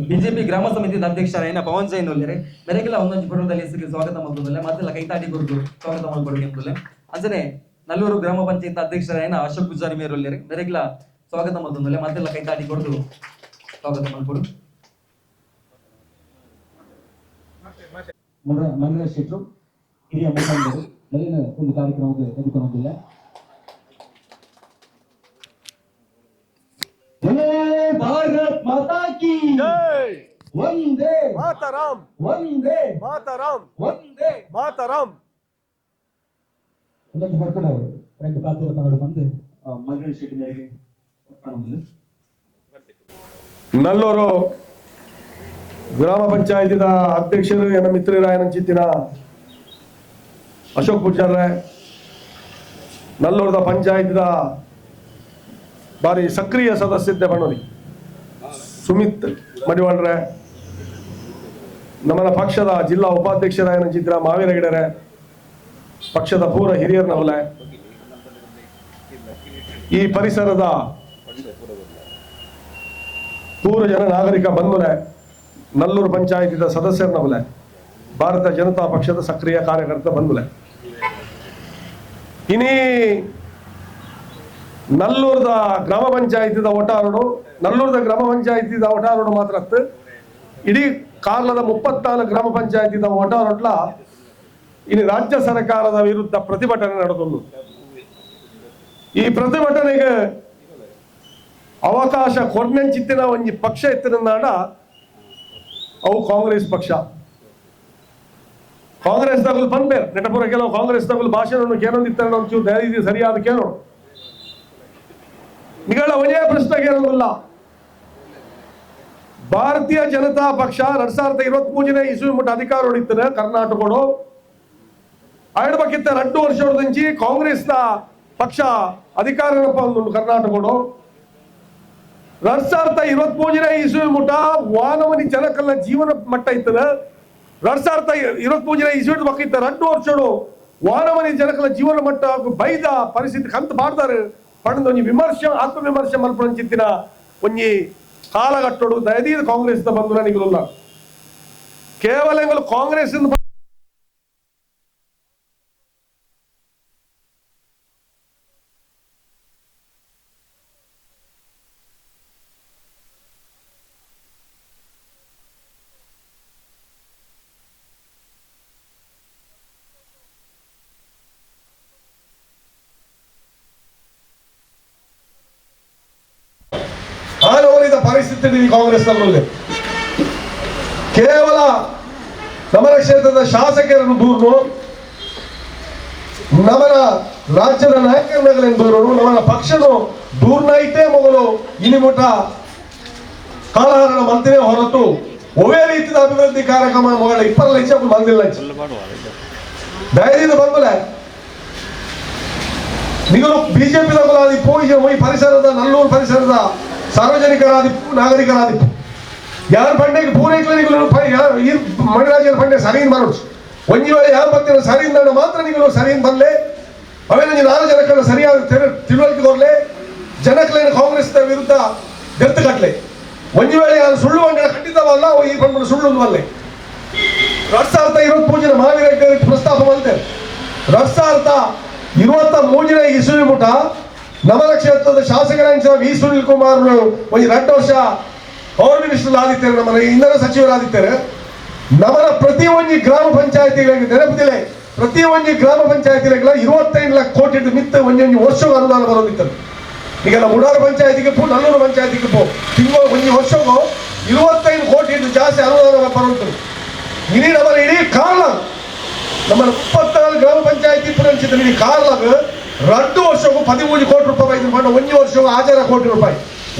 ಬಿಜೆಪಿ ಗ್ರಾಮ ಸಮಿತಿ ಏನ ಪವನ್ ಜೈನ್ ಒಳ್ಳೆರೆ ಮೆರೆಗಿಲ್ಲ ಒಂದೊಂದು ಪುರದಲ್ಲಿ ಹೆಸರಿಗೆ ಸ್ವಾಗತ ಮಾಡ್ಬೋದಲ್ಲ? ಮತ್ತೆಲ್ಲ ಕೈತಾಡಿ ಗುರುದು ಸ್ವಾಗತ ಮಾಡ್ಬೋದು ಅಂತಲೇ ಅಂಜನೆ ನಲ್ಲೂರು ಗ್ರಾಮ ಪಂಚಾಯತ್ ಅಧ್ಯಕ್ಷರಾಯನ ಅಶೋಕ್ ಪೂಜಾರಿ ಮೇರು ಒಳ್ಳೆರೆ ಮೆರೆಗಿಲ್ಲ ಸ್ವಾಗತ ಮಾಡ್ಬೋದಲ್ಲ? ಮತ್ತೆಲ್ಲ ಕೈತಾಡಿ ಕೊಡ್ದು ಸ್ವಾಗತ ಮಾಡ್ಕೊಡು ಮಂಗಳ ಹಿರಿಯ ಮುಖಂಡರು ಒಂದು ಕಾರ್ಯಕ್ರಮಕ್ಕೆ ತೆಗೆದುಕೊಂಡಿಲ್ಲ ಜೈ ಭಾರತ್ ಮಾತಾ ಕಿ ವಂದೇ ಮಾತಾರಾಮ್. ವಂದೇ ಮಾತಾರಾಮ್. ವಂದೇ. ಮಾತಾರಾಮ್. ಒಂದೊಂದು ಪಡ್ಕೊಂಡು ಅವರು. ರಂಗ ಪಾತ್ರ ತಗೊಂಡು ಬಂದು ಮಂಗಳೂರು ಶೆಟ್ಟಿನಾರಿಗೆ ನಲ್ಲೂರು ಗ್ರಾಮ ಪಂಚಾಯತಿನ ಅಧ್ಯಕ್ಷರು ಎನ್ನ ಮಿತ್ರರಾಯನಂಚಿತ್ತಿನ ಅಶೋಕ್ ಪೂಜಾರ್ರೆ ನಲ್ಲೂರದ ಪಂಚಾಯತಿನ ಬಾರಿ ಸಕ್ರಿಯ ಸದಸ್ಯತೆ ಬಣ್ಣ ಸುಮಿತ್ ಮಡಿವಾಳ್ರೆ ನಮ್ಮ ಪಕ್ಷದ ಜಿಲ್ಲಾ ಉಪಾಧ್ಯಕ್ಷರಾಯನ ಚಿತ್ರ, ಮಾವೀರ ಗಿಡರೆ, ಪಕ್ಷದ ಪೂರ ಹಿರಿಯರ್ನವಲೆ ಈ ಪರಿಸರದ ಪೂರ್ವ ಜನ ನಾಗರಿಕ ಬಂಧುಲೆ ನಲ್ಲೂರು ಪಂಚಾಯತಿದ ಸದಸ್ಯರನವಲೆ ಭಾರತ ಜನತಾ ಪಕ್ಷದ ಸಕ್ರಿಯ ಕಾರ್ಯಕರ್ತ ಬಂಧುಲೆ ಇನಿ ನಲ್ಲೂರದ ಗ್ರಾಮ ಪಂಚಾಯತಿದ ಒಟಾರಡು ನಲ್ಲೂರದ ಗ್ರಾಮ ಪಂಚಾಯತಿದ ಒಟಾರಡು ಮಾತ್ರ ಇಡೀ ಕಾರ್ಲದ ಮುಪ್ಪತ್ನಾಲ್ಕು ಗ್ರಾಮ ಪಂಚಾಯತಿದ ಒಟಾರಡ್ಲ ಇನ್ನು ರಾಜ್ಯ ಸರ್ಕಾರದ ವಿರುದ್ಧ ಪ್ರತಿಭಟನೆ ನಡೆದೊಂದು. ಈ ಪ್ರತಿಭಟನೆಗೆ ಅವಕಾಶ ಕೊಡ್ನೆಂಚಿತ್ತಿನ ಒಂಜಿ ಪಕ್ಷ ಎತ್ತಿನಾಡ ಅವು ಕಾಂಗ್ರೆಸ್ ಪಕ್ಷ. ಕಾಂಗ್ರೆಸ್ ತಗಲು ಬಂದ್ಬೇರ್ ನೆಟಪುರ ಕೆಲವು ಕಾಂಗ್ರೆಸ್ ಭಾಷಣವನ್ನು ಭಾಷಣ ಕೇಳೊಂದಿತ್ತಾರ ಧೈರ್ಯ ಸರಿಯಾದ ಕೇಳೋ ನಿಗಳ ಒಂದೇ ಪ್ರಶ್ನೆ ಇರೋದಿಲ್ಲ ಭಾರತೀಯ ಜನತಾ ಪಕ್ಷ ಎರಡ್ ಸಾವಿರದ ಇರುವತ್ತ್ ಮೂರನೇ ಇಸುವಿ ಮುಟ್ಟ ಅಧಿಕಾರ ಹೊಡಿತಾರೆ ಕರ್ನಾಟಕಗಳು ಆಯ್ಡ್ ಬಕ್ಕಿತ್ತ ಎರಡು ವರ್ಷ ಹೊಡೆದಂಚಿ ಕಾಂಗ್ರೆಸ್ನ ಪಕ್ಷ ಅಧಿಕಾರ ಕರ್ನಾಟಕಗಳು ಎರಡ್ ಸಾವಿರದ ಇರುವತ್ತ್ ಮೂರನೇ ಇಸುವಿ ಮುಟ್ಟ ವಾನವನಿ ಜನಕಲ್ಲ ಜೀವನ ಮಟ್ಟ ಇತ್ತದ. ಎರಡ್ ಸಾವಿರದ ಇರುವತ್ತ್ ಮೂರನೇ ಇಸುವಿ ಬಕ್ಕಿತ್ತ ಎರಡು ವರ್ಷಗಳು ವಾನವನಿ ಜನಕಲ ಜೀವನ ಮಟ್ಟ ಬೈದ ಪರಿಸ್ಥಿತಿ ಕಂತ ಮಾಡ್ತಾರೆ ಪಡೆದ ಒಂಜಿ ವಿಮರ್ಶೆ ಆತ್ಮ ವಿಮರ್ಶೆ ಮಲ್ಪಂಚಿತ್ತಿನ ಒಂಜಿ ಕಾಲಘಟ್ಟಡು ದಯದೀದ ಕಾಂಗ್ರೆಸ್ ಬಂದು ನಿಗಲ್ಲ ಕೇವಲ ಎಂಗಳು ಕಾಂಗ್ರೆಸ್ ಪರಿಸ್ಥಿತಿ ಕಾಂಗ್ರೆಸ್ ನಮ್ಮಲ್ಲಿ ಕೇವಲ ನಮನ ಕ್ಷೇತ್ರದ ಶಾಸಕರನ್ನು ದೂರನು, ನಮನ ರಾಜ್ಯದ ನಾಯಕರನ್ನ ದೂರನು, ನಮನ ಪಕ್ಷನು ದೂರ್ನಾಯಿತೇ ಮೊದಲು ಇನಿಮುಟ ಕಾಲಹರಣ ಮಂತ್ರಿ ಹೊರತು ಒವೇ ರೀತಿಯ ಅಭಿವೃದ್ಧಿ ಕಾರ್ಯಕ್ರಮ ಮಗಳ ಇಪ್ಪತ್ತು ಲಕ್ಷ ಬಂದಿಲ್ಲ ಧೈರ್ಯದ ಬಂದಲೆ ನೀವು ಬಿಜೆಪಿ ತಗೊಳ್ಳಾದಿಪ್ಪು ಈಗ ಈ ಪರಿಸರದ, ನಲ್ಲೂರು ಪರಿಸರದ ಸಾರ್ವಜನಿಕರಾದಿಪ್ಪು ನಾಗರಿಕರಾದಿಪ್ಪು ಯಾರ ಪಂಡೆಗೆ ಪೂರೈಕಲ ನೀವು ಈ ಮಣಿರಾಜರ ಪಂಡೆ ಸರಿಯಿಂದ ಬರೋದು ಒಂಜಿ ವೇಳೆ ಯಾರು ಬರ್ತಿರೋ ಸರಿಯಿಂದ ಸರಿಯಿಂದ ಬಂದ್ಲೆ ಅವೇನು ನಾಲ್ಕು ಜನಕ್ಕೆಲ್ಲ ಸರಿಯಾದ ತಿಳುವಳಿಕೆ ಕೊರಲೆ ಜನಕ್ಕಲೇನು ಕಾಂಗ್ರೆಸ್ ವಿರುದ್ಧ ಗೆದ್ದು ಕಟ್ಲೆ. ಒಂದು ವೇಳೆ ಯಾರು ಸುಳ್ಳು ಮಂಡಳ ಖಂಡಿತವಲ್ಲ ಈ ಬಂದ್ಬಿಟ್ಟು ಸುಳ್ಳು ಬಲ್ಲೆ ಎರಡ್ ಸಾವಿರದ ಮೂಜಿನ ಮಹಾವೀರ ಪ್ರಸ್ತಾಪ ಮಾಡ್ತೇವೆ ಎರಡ್ ಸಾವಿರದ ಇರುವತ್ತ ಮೂಜಿನ ಇಸುವಿ ಮುಟ ನವಲ ಕ್ಷೇತ್ರದ ಶಾಸಕರಾಗಿದ್ದ ವಿ ಸುನಿಲ್ ಕುಮಾರ್ ಒಂದು ಎರಡು ವರ್ಷ ಪವರ್ ಮಿನಿಸ್ಟರ್ ಆದಿತ್ಯರು ನಮ್ಮ ಇಂಧನ ಸಚಿವರಾದಿತ್ಯರು. ನಮ್ಮನ ಪ್ರತಿ ಒಂದು ಗ್ರಾಮ ಪಂಚಾಯತಿಗಳಿಗೆ ನೆನಪಿದೆ ಪ್ರತಿ ಒಂದು ಗ್ರಾಮ ಪಂಚಾಯತಿಗಳ ಇರುವತ್ತೈದು ಲಕ್ಷ ಕೋಟಿ ಮಿತ್ತ ಒಂದೊಂದು ವರ್ಷ ಅನುದಾನ ಬರೋದಿತ್ತು ಈಗೆಲ್ಲ ಮುಡಾರು ಪಂಚಾಯತಿಗೆ ಪೋ ನಲ್ಲೂರು ಪಂಚಾಯತಿಗೆ ಪೋ, ತಿಂಗಳು ಒಂದು ವರ್ಷಕ್ಕೂ ಇರುವತ್ತೈದು ಕೋಟಿ ಜಾಸ್ತಿ ಅನುದಾನ ಬರುತ್ತೆ ಇಡೀ ನಮ್ಮ ಇಡೀ ಕಾರಣ ನಮ್ಮ ಮುಪ್ಪತ್ತಾರು ಗ್ರಾಮ ಪಂಚಾಯತಿ ಪುರಂಚಿತ ಇಡೀ ಕಾರಣ ಎರಡು ವರ್ಷಕ್ಕೂ ಪದಿಮೂರು ಕೋಟಿ ಇದು ಮಾಡಿ ಒಂದು ವರ್ಷವು ಹಾಜರ ಕೋಟಿ ರೂಪಾಯಿ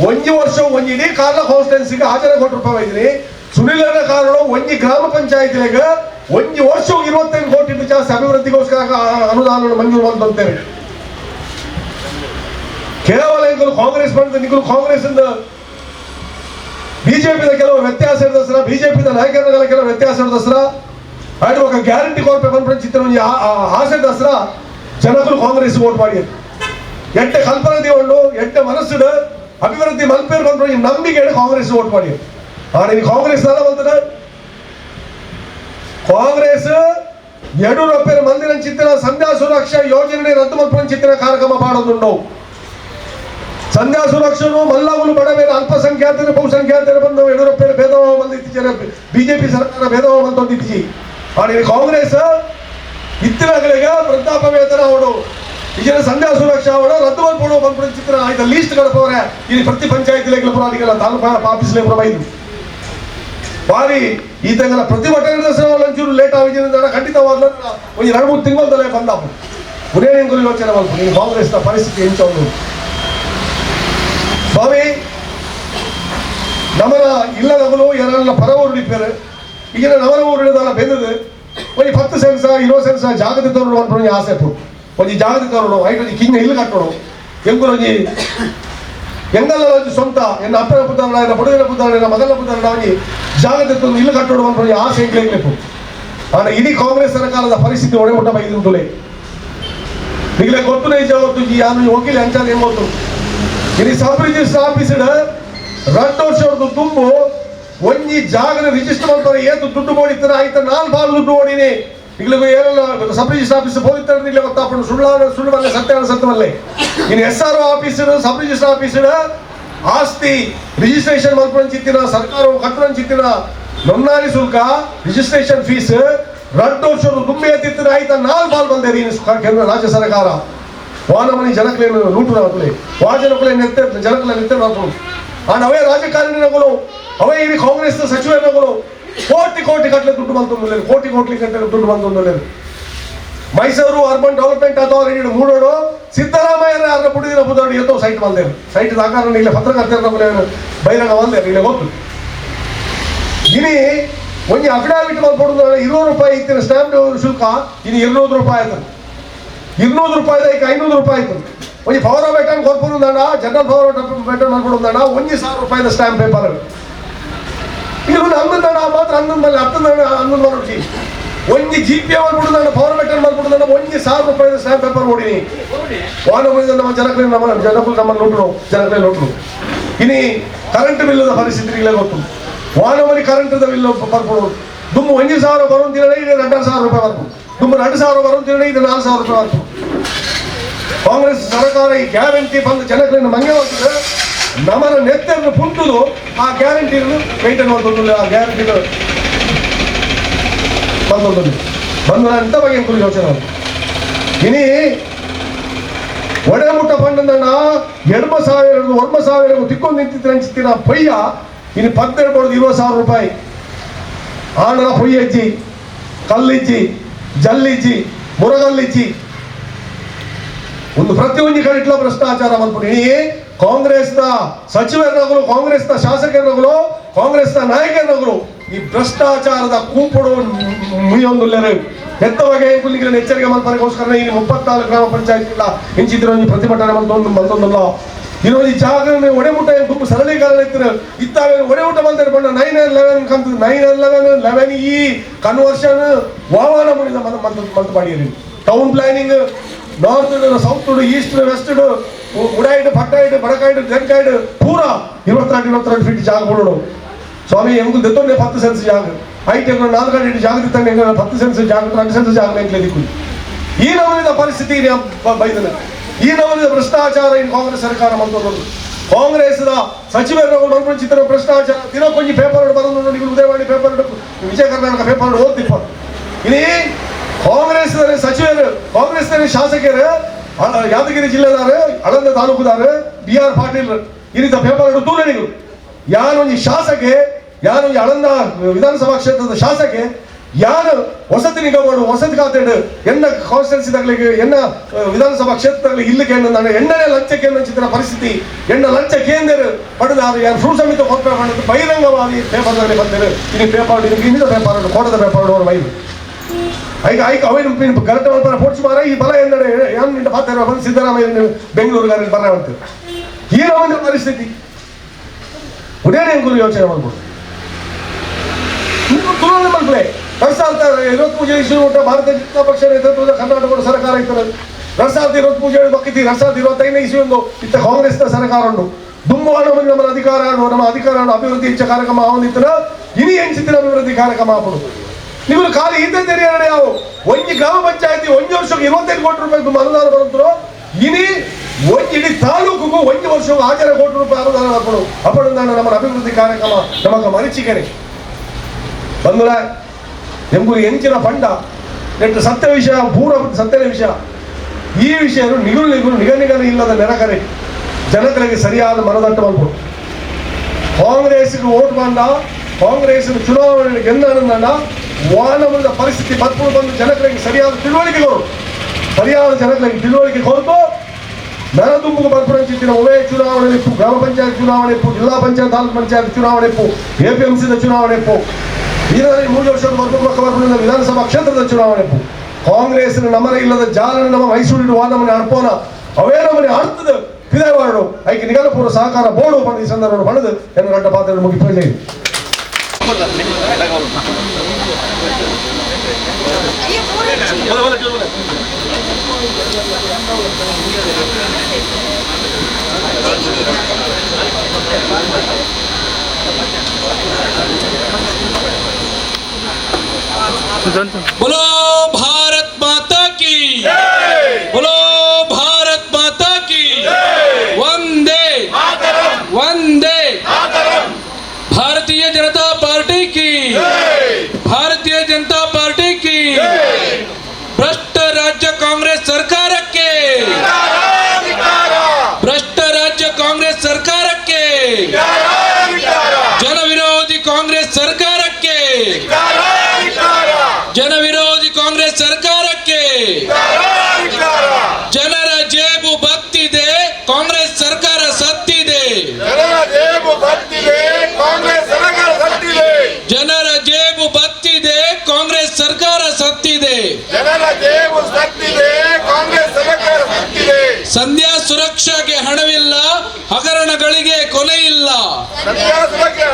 ಒಂದು ವರ್ಷ ಒಂದು ಇಡೀ ಕಾರಣ ಕಾನ್ಸ್ಟಿಟ್ಯೂನ್ಸಿಗೆ ಹಾಜರ ಕೋಟಿ ರೂಪಾಯಿ ಇದ್ರಿ ಸುನಿಲನ ಕಾರಣ ಒಂದು ಗ್ರಾಮ ಪಂಚಾಯತಿಗೆ ಒಂದು ವರ್ಷವು ಇರುವತ್ತೈದು ಕೋಟಿ ಜಾಸ್ತಿ ಅಭಿವೃದ್ಧಿಗೋಸ್ಕರ ಅನುದಾನ ಮಂಜೂರು ಮಾಡ್ತಂತೇವೆ ಕೇವಲ ಇಂಕಲು ಕಾಂಗ್ರೆಸ್ ಬಂದ ನಿಂಕಲು ಕಾಂಗ್ರೆಸ್ ಬಿಜೆಪಿದ ಕೆಲವು ವ್ಯತ್ಯಾಸ ಇರೋದಸ್ರ ಬಿಜೆಪಿದ ನಾಯಕರ ಕೆಲವು ವ್ಯತ್ಯಾಸ ಇರೋದಸ್ರ ಆಯ್ತು ఒక ಗ್ಯಾರಂಟಿ ಕೋರ್ಪೆ ಬಂದ್ಬಿಟ್ಟು ಚಿತ್ರ ಆಸೆ ದಸರ ಜನಗಳು ಕಾಂಗ್ರೆಸ್ ವೋಟ್ ಮಾಡಿ ಎಟ್ಟೆ ಕಲ್ಪನೆ ತಗೊಂಡು ಎಟ್ಟೆ ಮನಸ್ಸು ಅಭಿವೃದ್ಧಿ ಮಲ್ಪೇರ್ ಬಂದ್ರು ಈ ನಂಬಿಕೆ ಕಾಂಗ್ರೆಸ್ ವೋಟ್ ಮಾಡಿ ಆದ್ರೆ ಈ ಕಾಂಗ್ರೆಸ್ ಅಲ್ಲ ಬಂತದ ಕಾಂಗ್ರೆಸ್ ಯಡಿಯೂರಪ್ಪರ ಮಂದಿರ ಚಿತ್ರ ಸಂಧ್ಯಾ ಸುರಕ್ಷಾ ಯೋಜನೆ ರದ್ದು ಮಲ್ಪನ ಚಿತ್ರ ಕಾರ್ಯಕ್ರಮ ಮಾಡೋದುಂಡು ಸಂಧ್ಯಾ ಸುರಕ್ಷನು ಮಲ್ಲವನು ಬಡವೇನು ಅಲ್ಪಸಂಖ್ಯಾತರು ಬಹುಸಂಖ್ಯಾತರು ಬಂದು ರೂಪಾಯಿ ಭೇದಭಾವ ಬಂದಿತ್ತೀಚೆ ಬಿಜೆಪಿ ಸರ್ಕಾರ ಭೇದಭಾವ ಬಂದಿತ್ತು ಆದ್ರೆ ಕಾಂಗ್ರೆಸ್ ಇತ್ತಿನಗಳಿಗೆ ವೃದ್ಧಾಪ ವೇತನ ಅವಡು ಈಗಿನ ಸಂಧ್ಯಾ ಸುರಕ್ಷಾ ಅವಡು ರದ್ದು ಮಾಡ್ಕೊಂಡು ಬಂದ್ಬಿಟ್ಟು ಚಿತ್ರ ಆಯ್ತು ಲೀಸ್ಟ್ ಕಡಪವ್ರೆ ಇಲ್ಲಿ ಪ್ರತಿ ಪಂಚಾಯತಿಲೆಗಳ ಪುರ ಅದಕ್ಕೆಲ್ಲ ತಾಲೂಕು ಆಫೀಸ್ಲೆ ಪುರ ಬೈದು ಬಾರಿ ಈ ತಂಗಲ ಪ್ರತಿಭಟನೆ ದಸರಾ ಒಂಚೂರು ಲೇಟ್ ಆಗಿದ್ದರಿಂದ ಖಂಡಿತವಾದ ಒಂದು ಎರಡು ಮೂರು ತಿಂಗಳದಲ್ಲೇ ಬಂದಾಪು ಉನೇನೇನು ಗುರಿ ಯೋಚನೆ ಮಾಡ್ಬೋದು ನೀನು ಕಾಂಗ್ರೆಸ್ನ ಪರಿಸ್ಥಿತಿ ಹೆಂಚವನು ಸ್ವಾಮಿ ನಮನ ಇಲ್ಲದವನು ಯಾರನ್ನ ಪರವರು ನಿಪ್ಪೇರು ಈಗಿನ ನವರ ಊರಿನದಲ್ಲ ಬೆಂದದು ಒಂದು ಪತ್ತು ಸೆನ್ಸ ಇರೋ ಸೆನ್ಸ ಜಾಗದ ತೋರಣ ಅನ್ಕೊಂಡು ಆಸೆ ಪು ಒಂದು ಜಾಗದ ತೋರಣ ಐದು ಒಂಜಿ ಕಿಂಗ ಇಲ್ಲಿ ಕಟ್ಟೋಣ ಎಂಗುರು ಒಂಜಿ ಎಂಗಲ್ಲ ಒಂಜಿ ಸ್ವಂತ, ಎನ್ನ ಅಪ್ಪನ ಪುತ್ರನ, ಎನ್ನ ಬುಡಗಿನ ಪುತ್ರನ, ಎನ್ನ ಮಗನ ಪುತ್ರನ ಒಂಜಿ ಜಾಗದ ತಂದು ಇಲ್ಲಿ ಕಟ್ಟೋಣ ಅನ್ಕೊಂಡು ಆಸೆ ಎಂಗ್ಲೇಕ್ಲೆಪು ಆದ್ರೆ ಇಡೀ ಕಾಂಗ್ರೆಸ್ ಸರ್ಕಾರದ ಪರಿಸ್ಥಿತಿ ಒಡೆ ಮುಟ್ಟ ಬೈದುಂಟುಲೆ ಈಗಲೇ ಗೊತ್ತು ನೈಜ ಗೊತ್ತು ಯಾರು ವಕೀಲ ಅಂಚಾದ ಏನ್ ಗೊತ್ತು? ಇಲ್ಲಿ ಸಬ್ ರಿಜಿಸ್ಟರ್ ರನ್ ವರ್ಷ ತುಂಬು ಒಂಜಿ ಜಾಗನ ರಿಜಿಸ್ಟರ್ ಮಾಡ್ತಾರೆ ಏತು ದುಡ್ಡು ಮಾಡಿರ್ತಾರೆ ಆಯ್ತ ನಾಲ್ ಬಾಲ್ ದುಡ್ಡು ಓಡಿನಿ. ಇಲ್ಲಿಗೂ ಏನೆಲ್ಲ ಸಬ್ ರಿಜಿಸ್ಟರ್ ಆಫೀಸ್ ಹೋಗಿರ್ತಾರೆ ಇಲ್ಲ ಗೊತ್ತಾಪಣ ಸುಳ್ಳ ಸುಳ್ಳು ಸತ್ಯ ಸತ್ಯವಲ್ಲೇ. ಇನ್ S R officer sub register office ಆಸ್ತಿ ರಿಜಿಸ್ಟ್ರೇಷನ್ ಮಾಡ್ಕೊಂಡು ಚಿತ್ತಿನ ಸರ್ಕಾರ ಕಟ್ಟಣ ಚಿತ್ತಿನ ನೊನ್ನಾರಿ ಶುಲ್ಕ ರಿಜಿಸ್ಟ್ರೇಷನ್ ಫೀಸ್ ರಡ್ಡು ವರ್ಷದ ದುಮ್ಮೆ ಎತ್ತಿತ್ತಿನ, ಆಯ್ತಾ ನಾಲ್ ಬಾಲ್ ಬಂದೇರಿ ಕೇಂದ್ರ ರಾಜ್ಯ ಸರ್ಕಾರ. ವಾನಮನಿ ಜನಕ್ಕೆ ಲೂಟು ನಾಕಲೆ ವಾ ಜನಕ್ಲೆ ನೆತ್ತೆ ಆ ನಾವೇ ರಾಜಕಾರಣಿಗಳು ಅವೇ ಇಡೀ ಕಾಂಗ್ರೆಸ್ನ ಸಚಿವರುಗಳು ಕೋಟಿ ಕೋಟಿ ಗಟ್ಟಲೆ ದುಡ್ಡು ಬಂದು ಕೋಟಿ ಕೋಟಿ ಗಟ್ಟಲೆ ದುಡ್ಡು ಬಂದು ಮೈಸೂರು ಅರ್ಬನ್ ಡೆವಲಪ್ಮೆಂಟ್ ಅಥಾರಿಟಿ ಮೂಡೋಡು ಸಿದ್ದರಾಮಯ್ಯರ ಅದರ ಪುಡಿದಿನ ಬುದೋಡು ಎತ್ತೋ ಸೈಟ್ ಬಂದೇನು ಸೈಟ್ ದ ಆಕಾರ ಇಲ್ಲಿ ಪತ್ರಕರ್ತರ ನಮ್ಮನೆ ಬಹಿರಂಗ ಬಂದೆ ಇಲ್ಲಿ ಗೊತ್ತು. ಇನಿ ಒಂದು ಅಫಿಡಾವಿಟ್ ಬಂದ್ಬಿಡುದು ಇರೋ ರೂಪಾಯಿ ಇತ್ತಿನ ಸ್ಟ್ಯಾಂಪ್ ಶುಲ್ಕ, ಇನ್ನು ಇರುನೂರು ರೂಪಾಯಿ ಆಯ್ತು ಇರುನೂರು ರೂಪಾಯಿ ಐಕ ಐನೂರು ರೂಪಾಯಿ ಇತ್ತು ಒಂದು ಪವರ್ ಆಫ್ ಅಟೆಂಡ್ ಕೊಡ್ಬೋದು ಜನರಲ್ ಪವರ್ ಆಫ್ ಅಟೆಂಡ್ ಮಾಡ್ಕೊಡೋದಣ್ಣ ಒಂದು ಸಾವಿರ ರೂಪಾಯಿನ ಸ್ಟ್ಯಾಂಪ್ ಪೇಪರ್ ಹನ್ನೊಂದು ಆ ಮಾತ್ರ ಹನ್ನೊಂದು ಮೇಲೆ ಹತ್ತೊಂದು ದಂಡ ಹನ್ನೊಂದು ಮಾಡಿ ಒಂದು ಜಿ ಪಿ ಮಾಡ್ಬಿಡುದಾಡ ಪವರ್ ಮೆಟರ್ ಮಾಡ್ಬಿಡುದಾಡ ಒಂದು ಸಾವಿರ ರೂಪಾಯಿ ಸ್ಟಾಂಪ್ ಪೇಪರ್ ಓಡಿನಿ ವಾಹನ ಬಂದ ನಮ್ಮ ಜನಕ್ಕೆ ನಮ್ಮ ಜನಕ್ಕೂ ನಮ್ಮ ನೋಟ್ರು ಜನಕ್ಕೆ ನೋಟ್ರು ಇನಿ ಕರೆಂಟ್ ಬಿಲ್ಲದ ಪರಿಸ್ಥಿತಿ ಇಲ್ಲ ಗೊತ್ತು. ವಾನಮನಿ ಕರೆಂಟ್ ಬಿಲ್ ಬರ್ಬೋದು. ದುಮ್ಮು ಒಂದು ಸಾವಿರ ಬರೋ ದಿನ ಇದು ಎರಡು ಸಾವಿರ ರೂಪಾಯಿ ಬರ್ಬೋದು ದುಮ್ಮು ಎರಡು ಸಾವಿರ ಬರೋ ದಿನ ಇದು ನಾಲ್ಕು ಸಾವಿರ ರೂಪಾಯಿ ಬರ್ಬೋದು ಕಾಂಗ್ರೆಸ್ ಸರ್ಕಾರ ಈ ಗ್ಯಾರಂಟಿ ಬಂದು ಜನಕ್ಕೆ ಮಂಗೆ ಹೋಗ್ತದೆ ನಮ್ಮನ್ನ ನೆತ್ತನ್ನು ಪುಂಟುದು ಆ ಗ್ಯಾರಂಟಿಗಳು ಮೈಂಟೈನ್ ಮಾಡ್ಕೊಂಡು ಆ ಗ್ಯಾರಂಟಿಗಳು ಬಂದೊಂದು ಬಂದು ಅಂತ ಬಗ್ಗೆ ಕುರಿ ಯೋಚನೆ ಇನಿ ಒಡೆಮುಟ್ಟ ಪಂಡನ ಎಡ್ಮ ಸಾವಿರ ಒರ್ಮ ಸಾವಿರ ತಿಕ್ಕೊಂಡು ನಿಂತಿದ್ರೆ ಅನ್ಸ್ತೀರ ಪಯ್ಯ. ಇನ್ನು ಪತ್ತೆರಡು ಕೊಡೋದು ಇರುವ ಸಾವಿರ ರೂಪಾಯಿ. ಆಂಧ್ರ ಪೊಯ್ಯಜ್ಜಿ ಕಲ್ಲಿಜ್ಜಿ ಜಲ್ಲಿಜ್ಜಿ ಮುರಗಲ್ಲಿಜ್ಜಿ ಒಂದು ಪ್ರತಿಯೊಂದು ಕಡೆ ಇಟ್ಲ ಭ್ರಷ್ಟಾಚಾರ ಮಾಡ್ಬಿಡಿ ಕಾಂಗ್ರೆಸ್ನ ಸಚಿವರನ್ನಾಗಲು, ಕಾಂಗ್ರೆಸ್ನ ಶಾಸಕರನ್ನಾಗಲು, ಕಾಂಗ್ರೆಸ್ನ ನಾಯಕರನ್ನಾಗಲು ಈ ಭ್ರಷ್ಟಾಚಾರದ ಕೂಪಡು ಮುಯೊಂದು ಹೆತ್ತವಾಗಿ ಕುಲ್ಲಿಗೆ ಎಚ್ಚರಿಕೆ ಮಾಡ್ತಾರೆಗೋಸ್ಕರ ಇಲ್ಲಿ ಮುಪ್ಪತ್ನಾಲ್ಕು ಗ್ರಾಮ ಪಂಚಾಯತ್ ಇಲ್ಲ ಈ ಒಂದು ಪ್ರತಿಭಟನೆ ಬಂದೊಂದು ಬಂದೊಂದಲ್ಲ. ಇರೋದು ಈ ಜಾಗರಣೆ ಒಡೆಮುಟ್ಟ ಗುಂಪು ಸರಳೀಕರಣ ಇತ್ತು. ಇತ್ತಾಗ ಒಡೆಮುಟ್ಟ ಬಂದರೆ ಬಂದ ನೈನ್ ಲೆವೆನ್ ಕಂತು ನೈನ್ ಲೆವೆನ್ ಲೆವೆನ್ ಈ ಕನ್ವರ್ಷನ್ ವಾಹನ ಮಂತ್ ಮಾಡಿರಿ town planning north south east west ಉಡಾಯಿಡ್ ಪಟ್ಟಾಯಿಡ್ ಬಡಕಾಯಿಡ್ ತೆಂಕಾಯಿಡ್ ಪೂರ ಇರುವತ್ತೆರಡು ಇರುವತ್ತೆರಡು ಫೀಟ್ ಜಾಗ ಬಿಡೋಣ ಸ್ವಾಮಿ ಎಮ್ಗೆ ದೊಡ್ಡ ಹತ್ತು ಸೆನ್ಸ್ ಜಾಗ ಐಟ್ ಎಂಗ್ ನಾಲ್ಕು ಗಂಟೆ ಜಾಗ ಎಂಗ ಹತ್ತು ಸೆನ್ಸ್ ಜಾಗ ಎರಡು ಸೆನ್ಸ್ ಜಾಗ ದಿಕ್ಕು ಈ ನಮೂನಿದ ಪರಿಸ್ಥಿತಿ ಬೈದನೆ ಈ ನಮೂನಿದ ಭ್ರಷ್ಟಾಚಾರ ಇನ್ ಕಾಂಗ್ರೆಸ್ ಸರ್ಕಾರ ಮಂತ್ರೋದು ಕಾಂಗ್ರೆಸ್ ಸಚಿವರು ಮನ್ಪಂಚಿತರ ಭ್ರಷ್ಟಾಚಾರ. ದಿನ ಕೊಂಚ ಪೇಪರ್ ಬರೋದು ಉದಯವಾಣಿ ಪೇಪರ್ ವಿಜಯ ಕರ್ನಾಟಕ ಪೇಪರ್ ಓದ್ತಿಪ್ಪ. ಇನಿ ಕಾಂಗ್ರೆಸ್ ಸಚಿವರು ಕಾಂಗ್ರೆಸ್ ಶಾಸಕರು ಅ- ಯಾದಗಿರಿ ಜಿಲ್ಲೆದಾರ, ಅಳಂದ ತಾಲೂಕುದಾರ ಬಿ ಆರ್ ಪಾಟೀಲ್, ಈ ರೀತಿ ಪೇಪರ್ ಈ ಯಾನೊಂದು ಯಾರು ಈ ಅಳಂದ ವಿಧಾನಸಭಾ ಕ್ಷೇತ್ರದ ಶಾಸಕೆ, ಯಾರು ವಸತಿ ನಿಗಮಗಳು, ವಸತಿ ಖಾತೆ ಎನ್ನ ಕಾನ್ಸ್ಟಿಟ್ಯೂನ್ಸಿದಾಗಲಿಗೆ ಎನ್ನ ವಿಧಾನಸಭಾ ಕ್ಷೇತ್ರದಲ್ಲಿ ಕೇಂದ್ರ ನಾನು ಲಂಚ ಲಂಚಕ್ಕೆ ಚಿತ್ರ ಪರಿಸ್ಥಿತಿ ಎಣ್ಣ ಲಂಚ ಕೇಂದ್ರ ಪಡೆದ ಯಾರು ಫ್ರೂ ಸಮಿತಿ ಮಾಡಿದ್ದು ಬಹಿರಂಗವಾಗಿ ಪೇಪರ್ನಲ್ಲಿ ಬಂದಿರು ಇಲ್ಲಿ ಪೇಪರ್ ಇನ್ನಿದ ಪೇಪರ್ ಕೋಟದ ಪೇಪರ್ ಅವರು ಬೈದು ಐಕ ಐಕ ಅವನು ಗಲತೆ ಮಾಡ್ತಾರೆ ಪೋಡ್ಚು ಮಾರ ಈ ಬಲ ಎಂದರೆ ಯಾನ್ನಿಂದ ಪಾತ್ರ ಬಂದು ಸಿದ್ದರಾಮಯ್ಯ ಬಲ ಬರವಂತೆ ಈ ಒಂದು ಪರಿಸ್ಥಿತಿ. ಉಡೇನೆ ಗುರು ಯೋಚನೆ ಮಾಡ್ಬೋದು? ತುಲನೆ ಮಾಡ್ಲೇ ಸಾವಿರದ ಇವತ್ತು ಪೂಜೆ ಇಶ್ಯೂ ಉಂಟ ಭಾರತೀಯ ಜನತಾ ಪಕ್ಷ ನೇತೃತ್ವದ ಕರ್ನಾಟಕದ ಸರ್ಕಾರ ಇರ್ತದೆ ಸಾವಿರದ ಇವತ್ತು ಪೂಜೆ ಬಕ್ಕಿತಿ, ಎರಡ್ ಸಾವಿರದ ಇವತ್ತೈದನೇ ಇಸ್ವಿ ಒಂದು. ಇತ್ತ ಕಾಂಗ್ರೆಸ್ ಸರ್ಕಾರ ಉಂಟು. ದುಂಬು ಹಣ ಬಂದು ನಮ್ಮ ಅಧಿಕಾರ ನಮ್ಮ ಅಧಿಕಾರ ಅಭಿವೃದ್ಧಿ ಹೆಚ್ಚ ಕಾರ್ಯಕ್ರಮ ಆವಂದಿತ್ತು ಇನಿ ಹೆಂಚಿತ್ತಿನ ಅಭಿವೃದ್ಧಿ ಕಾರ್ಯಕ್ರಮ ಆಪಡು ನೀವು ಖಾಲಿ ಇದ್ದಂತೆ ಯಾವ ಒಂಜಿ ಗ್ರಾಮ ಪಂಚಾಯತಿ ಒಂಜಿ ವರ್ಷಕ್ಕೆ ಇರುವತ್ತೈದು ಕೋಟಿ ರೂಪಾಯಿ ಅನುದಾನ ಬರುತ್ತರೋ ಇನಿ ಒಂಜಿ ಇಡೀ ತಾಲೂಕಿಗೂ ಒಂಜಿ ವರ್ಷಕ್ಕೂ ಆಚಾರ ಕೋಟಿ ರೂಪಾಯಿ ಅನುದಾನ ಹಾಕೊಂಡು ಅಪ್ಪಡು ನಮ್ಮ ಅಭಿವೃದ್ಧಿ ಕಾರ್ಯಕ್ರಮ ನಮಗ ಮರಿಚಿಕೆರೆ ಬಂಧುರ ಎಂಬು ಎಂಚಿನ ಪಂಡ. ನೆಟ್ಟು ಸತ್ಯ ವಿಷಯ ಪೂರ ಸತ್ಯದ ವಿಷಯ. ಈ ವಿಷಯ ನಿಗುರು ನಿಗುಲು ನಿಗ ಇಲ್ಲದ ನೆರಕರೆ. ಜನತೆಗೆ ಸರಿಯಾದ ಮನದಟ್ಟು ಮಾಡ್ಬೋದು ಕಾಂಗ್ರೆಸ್ಗೆ ಓಟ್ ಬಂದ ಕಾಂಗ್ರೆಸ್ ಚುನಾವಣೆ ಗೆಲ್ಲಂದ ವಾನವದ ಪರಿಸ್ಥಿತಿ ಬದ್ಕೊಂಡು ಬಂದು ಜನಗಳಿಗೆ ಸರಿಯಾದ ತಿಳುವಳಿಕೆ ಕೊಡು ಸರಿಯಾದ ಜನಗಳಿಗೆ ತಿಳುವಳಿಕೆ ಕೊಟ್ಟು ನರದುಂಬುಗೆ ಬರ್ಪಡಿಸಿದ್ದಿನ ಒವೇ ಚುನಾವಣೆ ಇಪ್ಪು ಗ್ರಾಮ ಪಂಚಾಯತ್ ಚುನಾವಣೆ ಇಪ್ಪು ಜಿಲ್ಲಾ ಪಂಚಾಯತ್ ತಾಲೂಕು ಪಂಚಾಯತ್ ಚುನಾವಣೆ ಇಪ್ಪು ಎ ಪಿ ಎಂ ಸಿದ ಚುನಾವಣೆ ಇಪ್ಪು ಇದರಲ್ಲಿ ಮೂರು ವರ್ಷದ ಬರ್ಪಕ್ಕ ಬರ್ಪಡಿದ ವಿಧಾನಸಭಾ ಕ್ಷೇತ್ರದ ಚುನಾವಣೆ ಇಪ್ಪು ಕಾಂಗ್ರೆಸ್ ನಮನ ಇಲ್ಲದ ಜಾಲನ ನಮ್ಮ ಮೈಸೂರಿನ ವಾದಮನೆ ಅರ್ಪೋನ ಅವೇ ನಮ್ಮನೆ ಅರ್ಥದ ಪಿದಾವಾಡು ಐಕೆ ನಿಗಲಪೂರ್ವ ಸಹಕಾರ ಬೋರ್ಡು ಬಂದ ಈ ಸಂದರ್ಭ ಪಡೆದು ಎನ್ನ ಗಂಟ ಪಾತ್ರ খবরদার নেই টাকা বলো না বলে বলে জোর বলে बोलो भाई ಸಂಧ್ಯಾ ಸುರಕ್ಷಾಗೆ ಹಣವಿಲ್ಲ ಹಗರಣಗಳಿಗೆ ಕೊನೆ ಇಲ್ಲ ಸತ್ಯಾಸನಕ್ಕೆ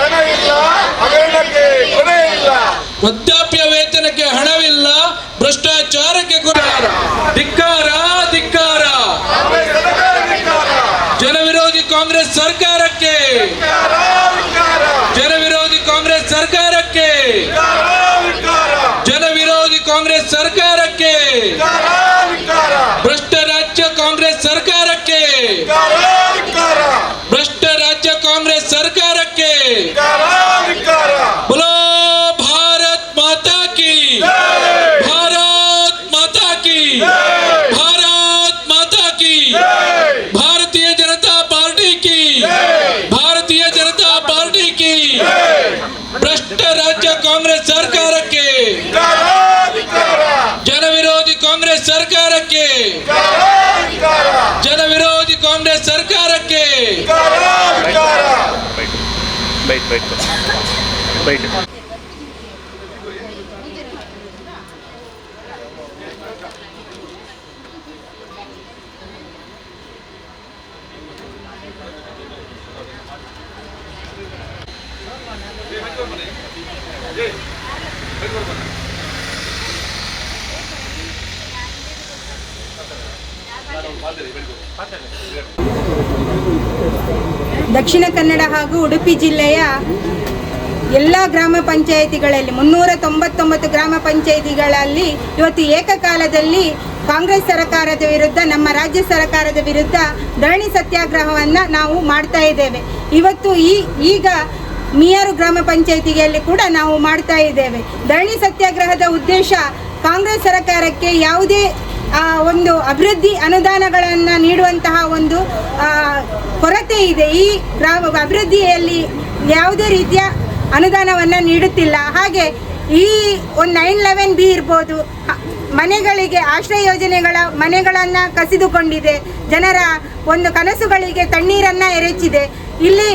Bekle. Bekle. ದಕ್ಷಿಣ ಕನ್ನಡ ಹಾಗೂ ಉಡುಪಿ ಜಿಲ್ಲೆಯ ಎಲ್ಲ ಗ್ರಾಮ ಪಂಚಾಯಿತಿಗಳಲ್ಲಿ ಮುನ್ನೂರ ತೊಂಬತ್ತೊಂಬತ್ತು ಗ್ರಾಮ ಪಂಚಾಯಿತಿಗಳಲ್ಲಿ ಇವತ್ತು ಏಕಕಾಲದಲ್ಲಿ ಕಾಂಗ್ರೆಸ್ ಸರ್ಕಾರದ ವಿರುದ್ಧ, ನಮ್ಮ ರಾಜ್ಯ ಸರ್ಕಾರದ ವಿರುದ್ಧ ಧರಣಿ ಸತ್ಯಾಗ್ರಹವನ್ನು ನಾವು ಮಾಡ್ತಾ ಇದ್ದೇವೆ. ಇವತ್ತು ಈ, ಈಗ ಮಿಯಾರು ಗ್ರಾಮ ಪಂಚಾಯಿತಿಯಲ್ಲಿ ಕೂಡ ನಾವು ಮಾಡ್ತಾ ಇದ್ದೇವೆ. ಧರಣಿ ಸತ್ಯಾಗ್ರಹದ ಉದ್ದೇಶ ಕಾಂಗ್ರೆಸ್ ಸರ್ಕಾರಕ್ಕೆ ಯಾವುದೇ ಒಂದು ಅಭಿವೃದ್ಧಿ ಅನುದಾನಗಳನ್ನು ನೀಡುವಂತಹ ಒಂದು ಆ, ಕೊರತೆ ಇದೆ. ಈ ಗ್ರಾಮ ಅಭಿವೃದ್ಧಿಯಲ್ಲಿ ಯಾವುದೇ ರೀತಿಯ ಅನುದಾನವನ್ನು ನೀಡುತ್ತಿಲ್ಲ. ಹಾಗೆ ಈ ಒಂದು ನೈನ್ ಲೆವೆನ್ ಬಿ ಇರ್ಬೋದು ಮನೆಗಳಿಗೆ ಆಶ್ರಯ ಯೋಜನೆಗಳ ಮನೆಗಳನ್ನು ಕಸಿದುಕೊಂಡಿದೆ. ಜನರ ಒಂದು ಕನಸುಗಳಿಗೆ ತಣ್ಣೀರನ್ನು ಎರಚಿದೆ. ಇಲ್ಲಿ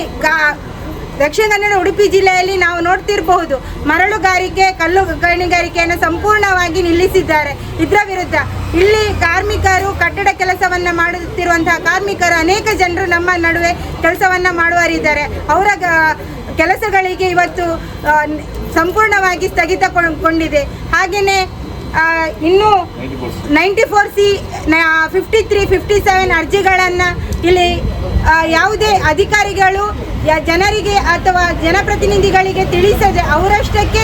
ದಕ್ಷಿಣ ಕನ್ನಡ ಉಡುಪಿ ಜಿಲ್ಲೆಯಲ್ಲಿ ನಾವು ನೋಡ್ತಿರಬಹುದು ಮರಳುಗಾರಿಕೆ ಕಲ್ಲು ಗಣಿಗಾರಿಕೆಯನ್ನು ಸಂಪೂರ್ಣವಾಗಿ ನಿಲ್ಲಿಸಿದ್ದಾರೆ. ಇದರ ವಿರುದ್ಧ ಇಲ್ಲಿ ಕಾರ್ಮಿಕರು ಕಟ್ಟಡ ಕೆಲಸವನ್ನು ಮಾಡುತ್ತಿರುವಂತಹ ಕಾರ್ಮಿಕರು ಅನೇಕ ಜನರು ನಮ್ಮ ನಡುವೆ ಕೆಲಸವನ್ನು ಮಾಡುವರಿದ್ದಾರೆ ಅವರ ಕೆಲಸಗಳಿಗೆ ಇವತ್ತು ಸಂಪೂರ್ಣವಾಗಿ ಸ್ಥಗಿತಗೊಂಡಿದೆ. ಹಾಗೆಯೇ ಇನ್ನೂ ninety four C fifty three fifty seven ಅರ್ಜಿಗಳನ್ನು ಇಲ್ಲಿ ಯಾವುದೇ ಅಧಿಕಾರಿಗಳು ಜನರಿಗೆ ಅಥವಾ ಜನಪ್ರತಿನಿಧಿಗಳಿಗೆ ತಿಳಿಸದೆ ಅವರಷ್ಟಕ್ಕೆ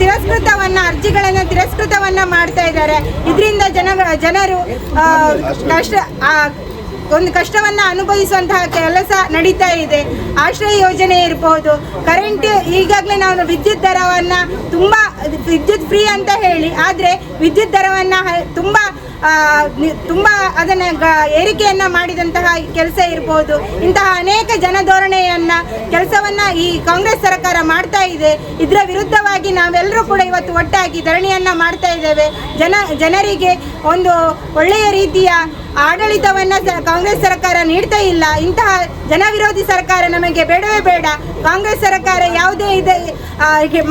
ತಿರಸ್ಕೃತವನ್ನ, ಅರ್ಜಿಗಳನ್ನು ತಿರಸ್ಕೃತವನ್ನು ಮಾಡ್ತಾ ಇದ್ದಾರೆ. ಇದರಿಂದ ಜನ, ಜನರು ಕಷ್ಟ ಒಂದು ಕಷ್ಟವನ್ನು ಅನುಭವಿಸುವಂತಹ ಕೆಲಸ ನಡೀತಾ ಇದೆ. ಆಶ್ರಯ ಯೋಜನೆ ಇರಬಹುದು ಕರೆಂಟ್ ಈಗಾಗಲೇ ನಾವು ವಿದ್ಯುತ್ ದರವನ್ನು ತುಂಬ, ವಿದ್ಯುತ್ ಫ್ರೀ ಅಂತ ಹೇಳಿ, ಆದರೆ ವಿದ್ಯುತ್ ದರವನ್ನು ತುಂಬ ತುಂಬ ಅದನ್ನು ಗ, ಏರಿಕೆಯನ್ನು ಮಾಡಿದಂತಹ ಕೆಲಸ ಇರ್ಬೋದು. ಇಂತಹ ಅನೇಕ ಜನಧೋರಣೆಯನ್ನು, ಕೆಲಸವನ್ನು ಈ ಕಾಂಗ್ರೆಸ್ ಸರ್ಕಾರ ಮಾಡ್ತಾ ಇದೆ. ಇದರ ವಿರುದ್ಧವಾಗಿ ನಾವೆಲ್ಲರೂ ಕೂಡ ಇವತ್ತು ಒಟ್ಟಾಗಿ ಧರಣಿಯನ್ನು ಮಾಡ್ತಾ ಇದ್ದೇವೆ. ಜನ, ಜನರಿಗೆ ಒಂದು ಒಳ್ಳೆಯ ರೀತಿಯ ಆಡಳಿತವನ್ನು ಕಾಂಗ್ರೆಸ್ ಸರ್ಕಾರ ನೀಡ್ತಾ ಇಲ್ಲ, ಇಂತಹ ಜನವಿರೋಧಿ ಸರ್ಕಾರ ನಮಗೆ ಬೇಡವೇ ಬೇಡ. ಕಾಂಗ್ರೆಸ್ ಸರ್ಕಾರ ಯಾವುದೇ ಇದೆ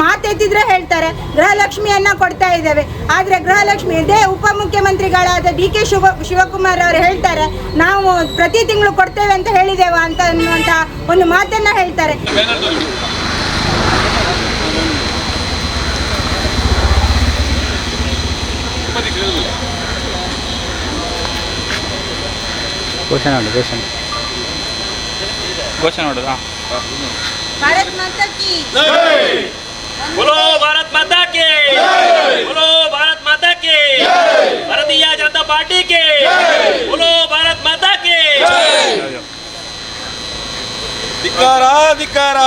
ಮಾತೆತ್ತಿದ್ರೆ ಹೇಳ್ತಾರೆ, ಗೃಹಲಕ್ಷ್ಮಿಯನ್ನ ಕೊಡ್ತಾ ಇದ್ದೇವೆ. ಆದರೆ ಗೃಹಲಕ್ಷ್ಮಿ ಇದೇ ಉಪಮುಖ್ಯಮಂತ್ರಿಗಳಾದ ಡಿ ಕೆ ಶಿವ, ಶಿವಕುಮಾರ್ ಅವರು ಹೇಳ್ತಾರೆ, ನಾವು ಪ್ರತಿ ತಿಂಗಳು ಕೊಡ್ತೇವೆ ಅಂತ ಹೇಳಿದೆವು ಅಂತ ಅನ್ನುವಂಥ ಒಂದು ಮಾತನ್ನ ಹೇಳ್ತಾರೆ. ಘೋಷ ನೋಡು ಘೋಷ ಘೋಷ ನೋಡು ಭಾರತ್ ಮಾತಾ ಕಿ बोलो भारत माता के बोलो भारत माता के भारतीय जनता पार्टी के बोलो भारत माता के ಧಿಕ್ಕಾರ ಧಿಕ್ಕಾರ